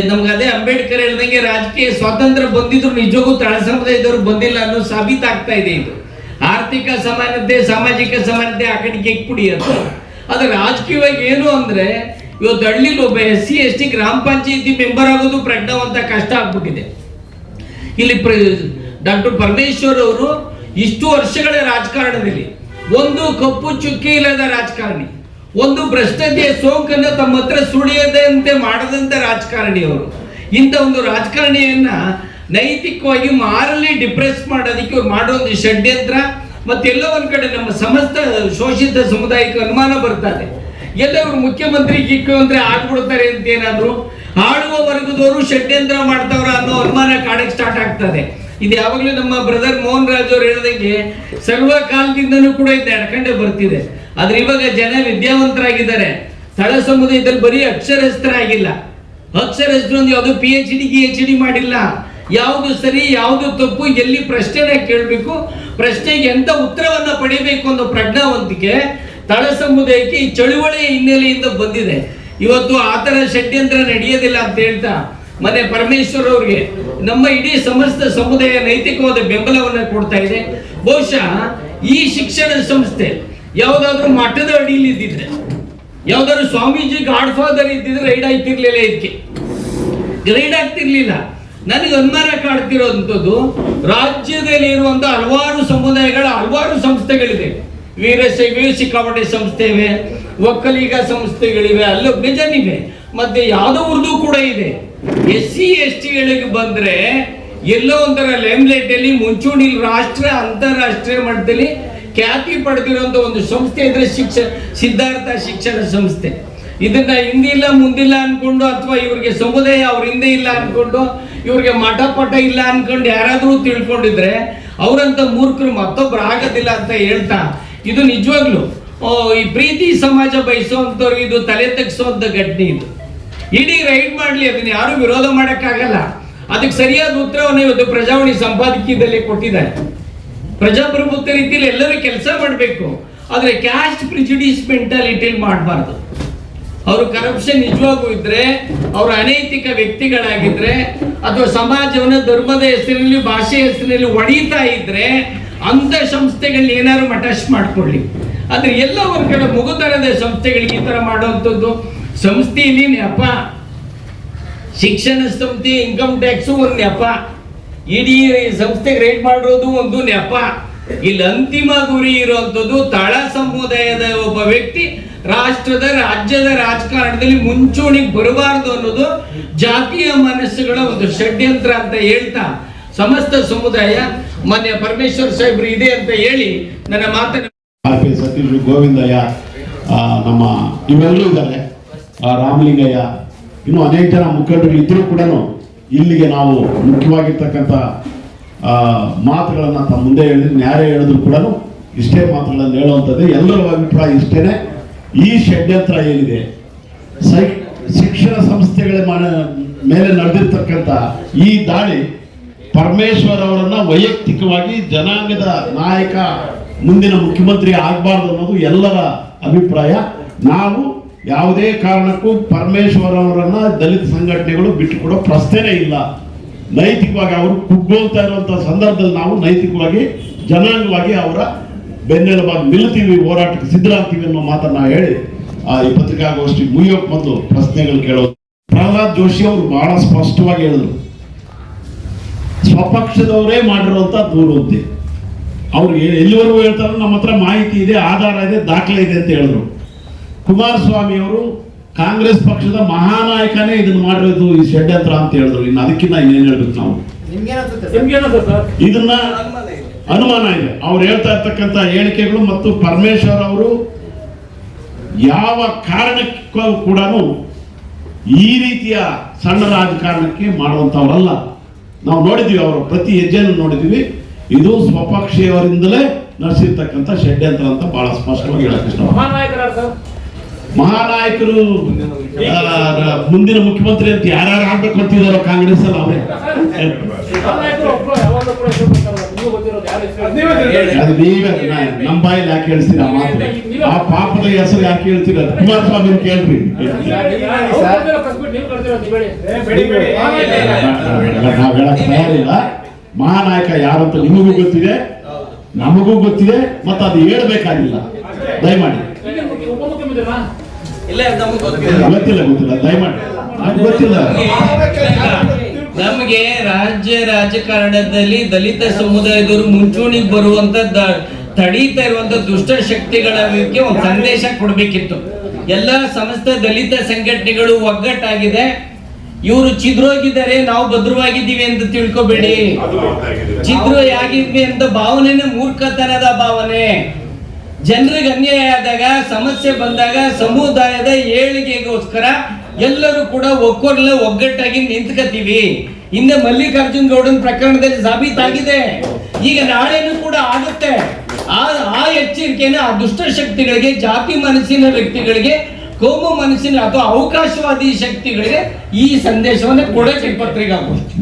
ನಮ್ಗೆ ಅದೇ ಅಂಬೇಡ್ಕರ್ ಹೇಳ್ದಂಗೆ ರಾಜಕೀಯ ಸ್ವಾತಂತ್ರ್ಯ ಬಂದಿದ್ರು ನಿಜವಾಗೂ ತಳ ಸಮುದಾಯದವ್ರು ಬಂದಿಲ್ಲ ಅನ್ನೋ ಸಾಬೀತಾಗ್ತಾ ಇದೆ ಇದು. ಆರ್ಥಿಕ ಸಮಾನತೆ, ಸಾಮಾಜಿಕ ಸಮಾನತೆ ಆ ಕಡೆಗೆ ಇಕ್ಬಿಡಿ ಅಂತ. ಅದು ರಾಜಕೀಯವಾಗಿ ಏನು ಅಂದ್ರೆ, ಇವತ್ತು ಹಳ್ಳಿಲಿ ಒಬ್ಬ ಎಸ್ ಸಿ ಎಸ್ ಟಿ ಗ್ರಾಮ ಪಂಚಾಯತಿ ಮೆಂಬರ್ ಆಗೋದು ಪ್ರಜ್ಞಾವಂತ ಕಷ್ಟ ಆಗ್ಬಿಟ್ಟಿದೆ. ಇಲ್ಲಿ ಡಾಕ್ಟರ್ ಪರಮೇಶ್ವರ್ ಅವರು ಇಷ್ಟು ವರ್ಷಗಳ ರಾಜಕಾರಣದಲ್ಲಿ ಒಂದು ಕಪ್ಪು ಚುಕ್ಕಿ ಇಲ್ಲದ ರಾಜಕಾರಣಿ. ಒಂದು ಭ್ರಷ್ಟತೆಯ ಸೋಂಕನ್ನು ತಮ್ಮ ಹತ್ರ ಸುಳಿಯದಂತೆ ಮಾಡದಂತ ರಾಜಕಾರಣಿ ಅವರು ಇಂಥ ಒಂದು ರಾಜಕಾರಣಿಯನ್ನ ನೈತಿಕವಾಗಿ ಮಾರಲಿ ಡಿಪ್ರೆಸ್ ಮಾಡೋದಕ್ಕೆ ಅವ್ರು ಮಾಡೋ ಒಂದು ಷಡ್ಯಂತ್ರ ಮತ್ತೆಲ್ಲೋ ಒಂದ್ ಕಡೆ ನಮ್ಮ ಸಮಸ್ತ ಶೋಷಿತ ಸಮುದಾಯಕ್ಕೆ ಅನುಮಾನ ಬರ್ತಾರೆ ಎಲ್ಲವರು ಮುಖ್ಯಮಂತ್ರಿ ಮುಖ್ಯಮಂತ್ರಿ ಆಗ್ಬಿಡ್ತಾರೆ ಅಂತ ಏನಾದ್ರು ಆಳುವ ವರ್ಗದವರು ಷಡ್ಯಂತ್ರ ಮಾಡ್ತಾವ್ರ ಅನ್ನೋ ಅನುಮಾನ ಕಾಡಕ್ಕೆ ಸ್ಟಾರ್ಟ್ ಆಗ್ತದೆ ಇದು. ಯಾವಾಗಲೂ ನಮ್ಮ ಬ್ರದರ್ ಮೋಹನ್ ರಾಜ್ ಅವ್ರು ಹೇಳ್ದಂಗೆ ಸರ್ವ ಕಾಲದಿಂದನೂ ಕೂಡ ಇದು ನಡ್ಕೊಂಡೇ ಬರ್ತಿದೆ. ಆದ್ರೆ ಇವಾಗ ಜನ ವಿದ್ಯಾವಂತರಾಗಿದ್ದಾರೆ. ತಳ ಸಮುದಾಯದಲ್ಲಿ ಬರೀ ಅಕ್ಷರಸ್ಥರು ಒಂದು ಯಾವುದು P H D P H D ಮಾಡಿಲ್ಲ. ಯಾವುದು ಸರಿ, ಯಾವುದು ತಪ್ಪು, ಎಲ್ಲಿ ಪ್ರಶ್ನೆನ ಕೇಳಬೇಕು, ಪ್ರಶ್ನೆಗೆ ಎಂತ ಉತ್ತರವನ್ನ ಪಡೆಯಬೇಕು ಅನ್ನೋ ಪ್ರಜ್ಞಾವಂತಿಕೆ ತಳ ಸಮುದಾಯಕ್ಕೆ ಈ ಚಳುವಳಿಯ ಹಿನ್ನೆಲೆಯಿಂದ ಬಂದಿದೆ. ಇವತ್ತು ಆ ಥರ ಷಡ್ಯಂತ್ರ ನಡೆಯೋದಿಲ್ಲ ಅಂತ ಹೇಳ್ತಾ ಮನೆ ಪರಮೇಶ್ವರ್ ಅವ್ರಿಗೆ ನಮ್ಮ ಇಡೀ ಸಮಸ್ತ ಸಮುದಾಯ ನೈತಿಕವಾದ ಬೆಂಬಲವನ್ನು ಕೊಡ್ತಾ ಇದೆ. ಬಹುಶಃ ಈ ಶಿಕ್ಷಣ ಸಂಸ್ಥೆ ಯಾವುದಾದ್ರೂ ಮಠದ ಅಡಿಯಲ್ಲಿ ಇದ್ದಿದ್ರೆ ಯಾವ್ದಾದ್ರು ಸ್ವಾಮೀಜಿ ಗಾಡ್ ಫಾದರ್ ಇದ್ದಿದ್ರೆ ರೈಡ್ ಆಗ್ತಿರ್ಲಿಲ್ಲ ಇದಕ್ಕೆ. ರೈಡ್ ಆಗ್ತಿರ್ಲಿಲ್ಲ. ನನಗೆ ಅನುಮಾನ ಕಾಡ್ತಿರೋಂಥದ್ದು, ರಾಜ್ಯದಲ್ಲಿ ಇರುವಂತ ಹಲವಾರು ಸಮುದಾಯಗಳ ಹಲವಾರು ಸಂಸ್ಥೆಗಳಿದೆ. ವೀರಶೈವ ಸಿಕ್ಕಾಪಟ್ಟೆ ಸಂಸ್ಥೆ ಇವೆ ಒಕ್ಕಲಿಗ ಸಂಸ್ಥೆಗಳಿವೆ, ಅಲ್ಲೂ ಬೇಜಾನಿವೆ ಮತ್ತೆ ಯಾವ್ದವ್ರದ್ದು ಕೂಡ ಇದೆ. ಎಸ್ ಸಿ ಎಸ್ ಟಿಗಳಿಗೆ ಬಂದ್ರೆ ಎಲ್ಲೋ ಒಂಥರ ಲೆಮ್ಲೈಟ್ ಅಲ್ಲಿ ಮುಂಚೂಣಿ ರಾಷ್ಟ್ರ, ಅಂತಾರಾಷ್ಟ್ರೀಯ ಮಟ್ಟದಲ್ಲಿ ಖ್ಯಾತಿ ಪಡೆದಿರುವಂತ ಒಂದು ಸಂಸ್ಥೆ ಇದ್ರೆ ಶಿಕ್ಷಣ ಸಿದ್ಧಾರ್ಥ ಶಿಕ್ಷಣ ಸಂಸ್ಥೆ. ಇದನ್ನ ಹಿಂದಿಲ್ಲ, ಮುಂದಿಲ್ಲ ಅನ್ಕೊಂಡು ಅಥವಾ ಇವ್ರಿಗೆ ಸಮುದಾಯ ಅವ್ರ ಹಿಂದೆ ಇಲ್ಲ ಅನ್ಕೊಂಡು, ಇವ್ರಿಗೆ ಮಠ ಪಟ ಇಲ್ಲ ಅನ್ಕೊಂಡು ಯಾರಾದ್ರೂ ತಿಳ್ಕೊಂಡಿದ್ರೆ ಅವರಂತ ಮೂರ್ಖರು ಮತ್ತೊಬ್ರು ಆಗೋದಿಲ್ಲ ಅಂತ ಹೇಳ್ತಾ, ಇದು ನಿಜವಾಗ್ಲು. ಈ ಪ್ರೀತಿ ಸಮಾಜ ಬಯಸುವಂತವ್ರಿಗೆ ಇದು ತಲೆ ತಗ್ಸುವಂತ ಘಟನೆ ಇದು. ಇಡೀ ರೈಡ್ ಮಾಡ್ಲಿ, ಅದನ್ನ ಯಾರು ವಿರೋಧ ಮಾಡಕ್ಕಾಗಲ್ಲ. ಅದಕ್ಕೆ ಸರಿಯಾದ ಉತ್ತರವನ್ನು ಇವತ್ತು ಪ್ರಜಾವಾಣಿ ಸಂಪಾದಕೀಯದಲ್ಲಿ ಕೊಟ್ಟಿದ್ದಾರೆ. ಪ್ರಜಾಪ್ರಭುತ್ವ ರೀತಿಯಲ್ಲಿ ಎಲ್ಲರೂ ಕೆಲಸ ಮಾಡಬೇಕು. ಆದರೆ ಕ್ಯಾಸ್ಟ್ ಪ್ರಿಜುಡಿಸ್ ಮೆಂಟಾಲಿಟಿಯಲ್ಲಿ ಮಾಡಬಾರ್ದು. ಅವರು ಕರಪ್ಷನ್ ನಿಜವಾಗೂ ಇದ್ರೆ ಅವರು ಅನೈತಿಕ ವ್ಯಕ್ತಿಗಳಾಗಿದ್ರೆ, ಅಥವಾ ಸಮಾಜವನ್ನು ಧರ್ಮದ ಹೆಸರಿನಲ್ಲಿ ಭಾಷೆ ಹೆಸರಿನಲ್ಲಿ ಒಡೀತಾ ಇದ್ರೆ, ಅಂಥ ಸಂಸ್ಥೆಗಳನ್ನ ಏನಾದ್ರು ಅಟ್ಯಾಚ್ ಮಾಡಿಕೊಳ್ಳಿ. ಆದರೆ ಎಲ್ಲ ವರ್ಗದ ಮುಗುತರದ ಸಂಸ್ಥೆಗಳಿಗೆ ಈ ಥರ ಮಾಡುವಂಥದ್ದು. ಸಂಸ್ಥೆಯಲ್ಲಿ ನೆಪ. ಶಿಕ್ಷಣ ಸಂಸ್ಥೆ ಇನ್ಕಮ್ ಟ್ಯಾಕ್ಸು ಒಂದು ನೆಪ. ಇಡೀ ಸಂಸ್ಥೆಗೆ ರೇಟ್ ಮಾಡಿರೋದು ಒಂದು ನೆಪ. ಇಲ್ಲಿ ಅಂತಿಮ ಗುರಿ ಇರುವಂತದ್ದು ತಳ ಸಮುದಾಯದ ಒಬ್ಬ ವ್ಯಕ್ತಿ ರಾಷ್ಟ್ರದ ರಾಜ್ಯದ ರಾಜಕಾರಣದಲ್ಲಿ ಮುಂಚೂಣಿಗೆ ಬರಬಾರದು ಅನ್ನೋದು ಜಾತಿಯ ಮನಸ್ಸುಗಳ ಒಂದು ಷಡ್ಯಂತ್ರ ಅಂತ ಹೇಳ್ತಾ ಸಮಸ್ತ ಸಮುದಾಯ ಮಾನ್ಯ ಪರಮೇಶ್ವರ್ ಸಾಹೇಬ್ರು ಇದೆ ಅಂತ ಹೇಳಿ ನನ್ನ ಮಾತನ್ನು ಸತೀಶ್ ಗೋವಿಂದಯ್ಯ ನಮ್ಮ ಇವೆಲ್ಲರೂ ಇದ್ದಾರೆ. ರಾಮಲಿಂಗಯ್ಯ, ಇನ್ನು ಅನೇಕ ಜನ ಮುಖಂಡರು ಇದ್ರೂ ಕೂಡ ಇಲ್ಲಿಗೆ ನಾವು ಮುಖ್ಯವಾಗಿರ್ತಕ್ಕಂಥ ಮಾತುಗಳನ್ನು ತಮ್ಮ ಮುಂದೆ ಹೇಳಿದ್ರು ನ್ಯಾಯ ಹೇಳಿದ್ರು ಕೂಡ ಇಷ್ಟೇ ಮಾತುಗಳನ್ನು ಹೇಳುವಂಥದ್ದು. ಎಲ್ಲರ ಅಭಿಪ್ರಾಯ ಇಷ್ಟೇ ಈ ಷಡ್ಯಂತ್ರ ಏನಿದೆ? ಸೈ, ಶಿಕ್ಷಣ ಸಂಸ್ಥೆಗಳ ಮೇಲೆ ನಡೆದಿರ್ತಕ್ಕಂಥ ಈ ದಾಳಿ ಪರಮೇಶ್ವರ್ ಅವರನ್ನ ವೈಯಕ್ತಿಕವಾಗಿ ಜನಾಂಗದ ನಾಯಕ, ಮುಂದಿನ ಮುಖ್ಯಮಂತ್ರಿ ಆಗಬಾರ್ದು ಅನ್ನೋದು ಎಲ್ಲರ ಅಭಿಪ್ರಾಯ. ನಾವು ಯಾವುದೇ ಕಾರಣಕ್ಕೂ ಪರಮೇಶ್ವರ್ ಅವರನ್ನ ದಲಿತ ಸಂಘಟನೆಗಳು ಬಿಟ್ಟುಕೊಡೋ ಪ್ರಶ್ನೆನೇ ಇಲ್ಲ. ನೈತಿಕವಾಗಿ ಅವರು ಕುಗ್ಗೋಲ್ತಾ ಇರುವಂತಹ ಸಂದರ್ಭದಲ್ಲಿ ನಾವು ನೈತಿಕವಾಗಿ, ಜನಾಂಗವಾಗಿ ಅವರ ಬೆನ್ನೆಲುಬಾಗಿ ನಿಲ್ತೀವಿ ಹೋರಾಟಕ್ಕೆ ಸಿದ್ಧರಾಗ್ತೀವಿ ಅನ್ನೋ ಮಾತನ್ನ ಹೇಳಿ ಆ ಈ ಪತ್ರಿಕಾಗೋಷ್ಠಿ ಮುಗಿಯೋಕ್ ಮೊದಲು ಪ್ರಶ್ನೆಗಳು ಕೇಳೋದು. ಪ್ರಹ್ಲಾದ್ ಜೋಶಿ ಅವರು ಬಹಳ ಸ್ಪಷ್ಟವಾಗಿ ಹೇಳಿದ್ರು. ಸ್ವಪಕ್ಷದವರೇ ಮಾಡಿರುವಂತ ದೂರು ಅವ್ರು ಎಲ್ಲಿವರೆಗೂ ಹೇಳ್ತಾರೋ ನಮ್ಮ ಹತ್ರ ಮಾಹಿತಿ ಇದೆ, ಆಧಾರ ಇದೆ, ದಾಖಲೆ ಇದೆ ಅಂತ ಹೇಳಿದ್ರು. ಕುಮಾರಸ್ವಾಮಿ ಅವರು ಕಾಂಗ್ರೆಸ್ ಪಕ್ಷದ ಮಹಾನಾಯಕನೇ ಇದನ್ನ ಮಾಡಿರೋದು ಈ ಷಡ್ಯಂತ್ರ ಅಂತ ಹೇಳಿದ್ರು. ಇನ್ನು ಅದಕ್ಕಿಂತ ಇನ್ನೇನು ಹೇಳ್ಬೇಕು ನಾವು? ಇದನ್ನ ಅನುಮಾನ ಇದೆ. ಅವ್ರು ಹೇಳ್ತಾ ಇರ್ತಕ್ಕಂಥ ಹೇಳಿಕೆಗಳು ಮತ್ತು ಪರಮೇಶ್ವರ್ ಅವರು ಯಾವ ಕಾರಣಕ್ಕೂ ಕೂಡ ಈ ರೀತಿಯ ಸಣ್ಣ ರಾಜಕಾರಣಕ್ಕೆ ಮಾಡುವಂಥವರಲ್ಲ. ನಾವು ನೋಡಿದ್ವಿ ಅವರ ಪ್ರತಿ ಹೆಜ್ಜೆಯನ್ನು ನೋಡಿದ್ವಿ. ಇದು ಸ್ವಪಕ್ಷೀಯವರಿಂದಲೇ ನಡೆಸಿರ್ತಕ್ಕಂಥ ಷಡ್ಯಂತ್ರ ಅಂತ ಬಹಳ ಸ್ಪಷ್ಟವಾಗಿ ಹೇಳಕ್ಕೆ ಇಷ್ಟ ಮಹಾನಾಯಕರು ಮುಂದಿನ ಮುಖ್ಯಮಂತ್ರಿ ಅಂತ ಯಾರ್ಯಾರು ಆಗ್ಬೇಕು ಅಂತಿದಾರೋ ಕಾಂಗ್ರೆಸ್ ಅಲ್ಲಿ ಅವರೇ. ನಮ್ಮ ಬಾಯಲ್ಲಿ ಯಾಕೆ ಹೇಳ್ತೀರಾ ಆ ಪಾಪದ ಹೆಸರು ಯಾಕೆ ಹೇಳ್ತೀರಾ? ಕುಮಾರಸ್ವಾಮಿ ಕೇಳ್ರಿ. ನಾವ್ ಹೇಳಕ್ ತಯಾರಿಲ್ಲ. ಮಹಾನಾಯಕ ಯಾರಂತ ನಿಮಗೂ ಗೊತ್ತಿದೆ, ನಮಗೂ ಗೊತ್ತಿದೆ, ಮತ್ತೆ ಅದು ಹೇಳ್ಬೇಕಾಗಿಲ್ಲ. ದಯಮಾಡಿ. ಇಲ್ಲ ನಮಗೆ ಗೊತ್ತಿಲ್ಲ. ಗೊತ್ತಿಲ್ಲ ಗೊತ್ತಿಲ್ಲ. ದಯಮಾಡಿ. ನಮ್ಗೆ ಗೊತ್ತಿಲ್ಲ. ನಮಗೆ ರಾಜ್ಯ ರಾಜಕಾರಣದಲ್ಲಿ ದಲಿತ ಸಮುದಾಯದವರು ಮುಂಚೂಣಿಗೆ ಬರುವಂತ ದ- ತಡೀತಾ ಇರುವಂತ ದುಷ್ಟ ಶಕ್ತಿಗಳ ಒಂದು ಸಂದೇಶ ಕೊಡ್ಬೇಕಿತ್ತು. ಎಲ್ಲ ಸಮಸ್ತ ದಲಿತ ಸಂಘಟನೆಗಳು ಒಗ್ಗಟ್ಟಾಗಿದೆ. ಇವರು ಚಿದ್ರೋಗಿದ್ದಾರೆ ನಾವು ಭದ್ರವಾಗಿದ್ದೀವಿ ಅಂತ ತಿಳ್ಕೊಬೇಡಿ. ಚಿದ್ರೋ ಯಾಗಿದ್ವಿ ಅಂತ ಭಾವನೆನೇ ಮೂರ್ಖತನದ ಭಾವನೆ. ಜನರಿಗೆ ಅನ್ಯಾಯ ಆದಾಗ, ಸಮಸ್ಯೆ ಬಂದಾಗ, ಸಮುದಾಯದ ಏಳಿಗೆಗೋಸ್ಕರ ಎಲ್ಲರೂ ಕೂಡ ಒಕ್ಕೊರ್ಲೆ ಒಗ್ಗಟ್ಟಾಗಿ ನಿಂತ್ಕತೀವಿ. ಹಿಂದೆ ಮಲ್ಲಿಕಾರ್ಜುನ್ ಗೌಡನ್ ಪ್ರಕರಣದಲ್ಲಿ ಸಾಬೀತಾಗಿದೆ. ಈಗ ನಾಳೆನೂ ಕೂಡ ಆಗುತ್ತೆ. ಆ ಆ ಎಚ್ಚರಿಕೆನ, ಆ ದುಷ್ಟಶಕ್ತಿಗಳಿಗೆ ಜಾತಿ ಮನಸ್ಸಿನ ವ್ಯಕ್ತಿಗಳಿಗೆ, ಕೋಮು ಮನಸ್ಸಿನ ಅಥವಾ ಅವಕಾಶವಾದಿ ಶಕ್ತಿಗಳಿಗೆ ಈ ಸಂದೇಶವನ್ನು ಕೊಡಕ್ಕೆ ಪತ್ರಿಕಾಗೋಷ್ಠಿ.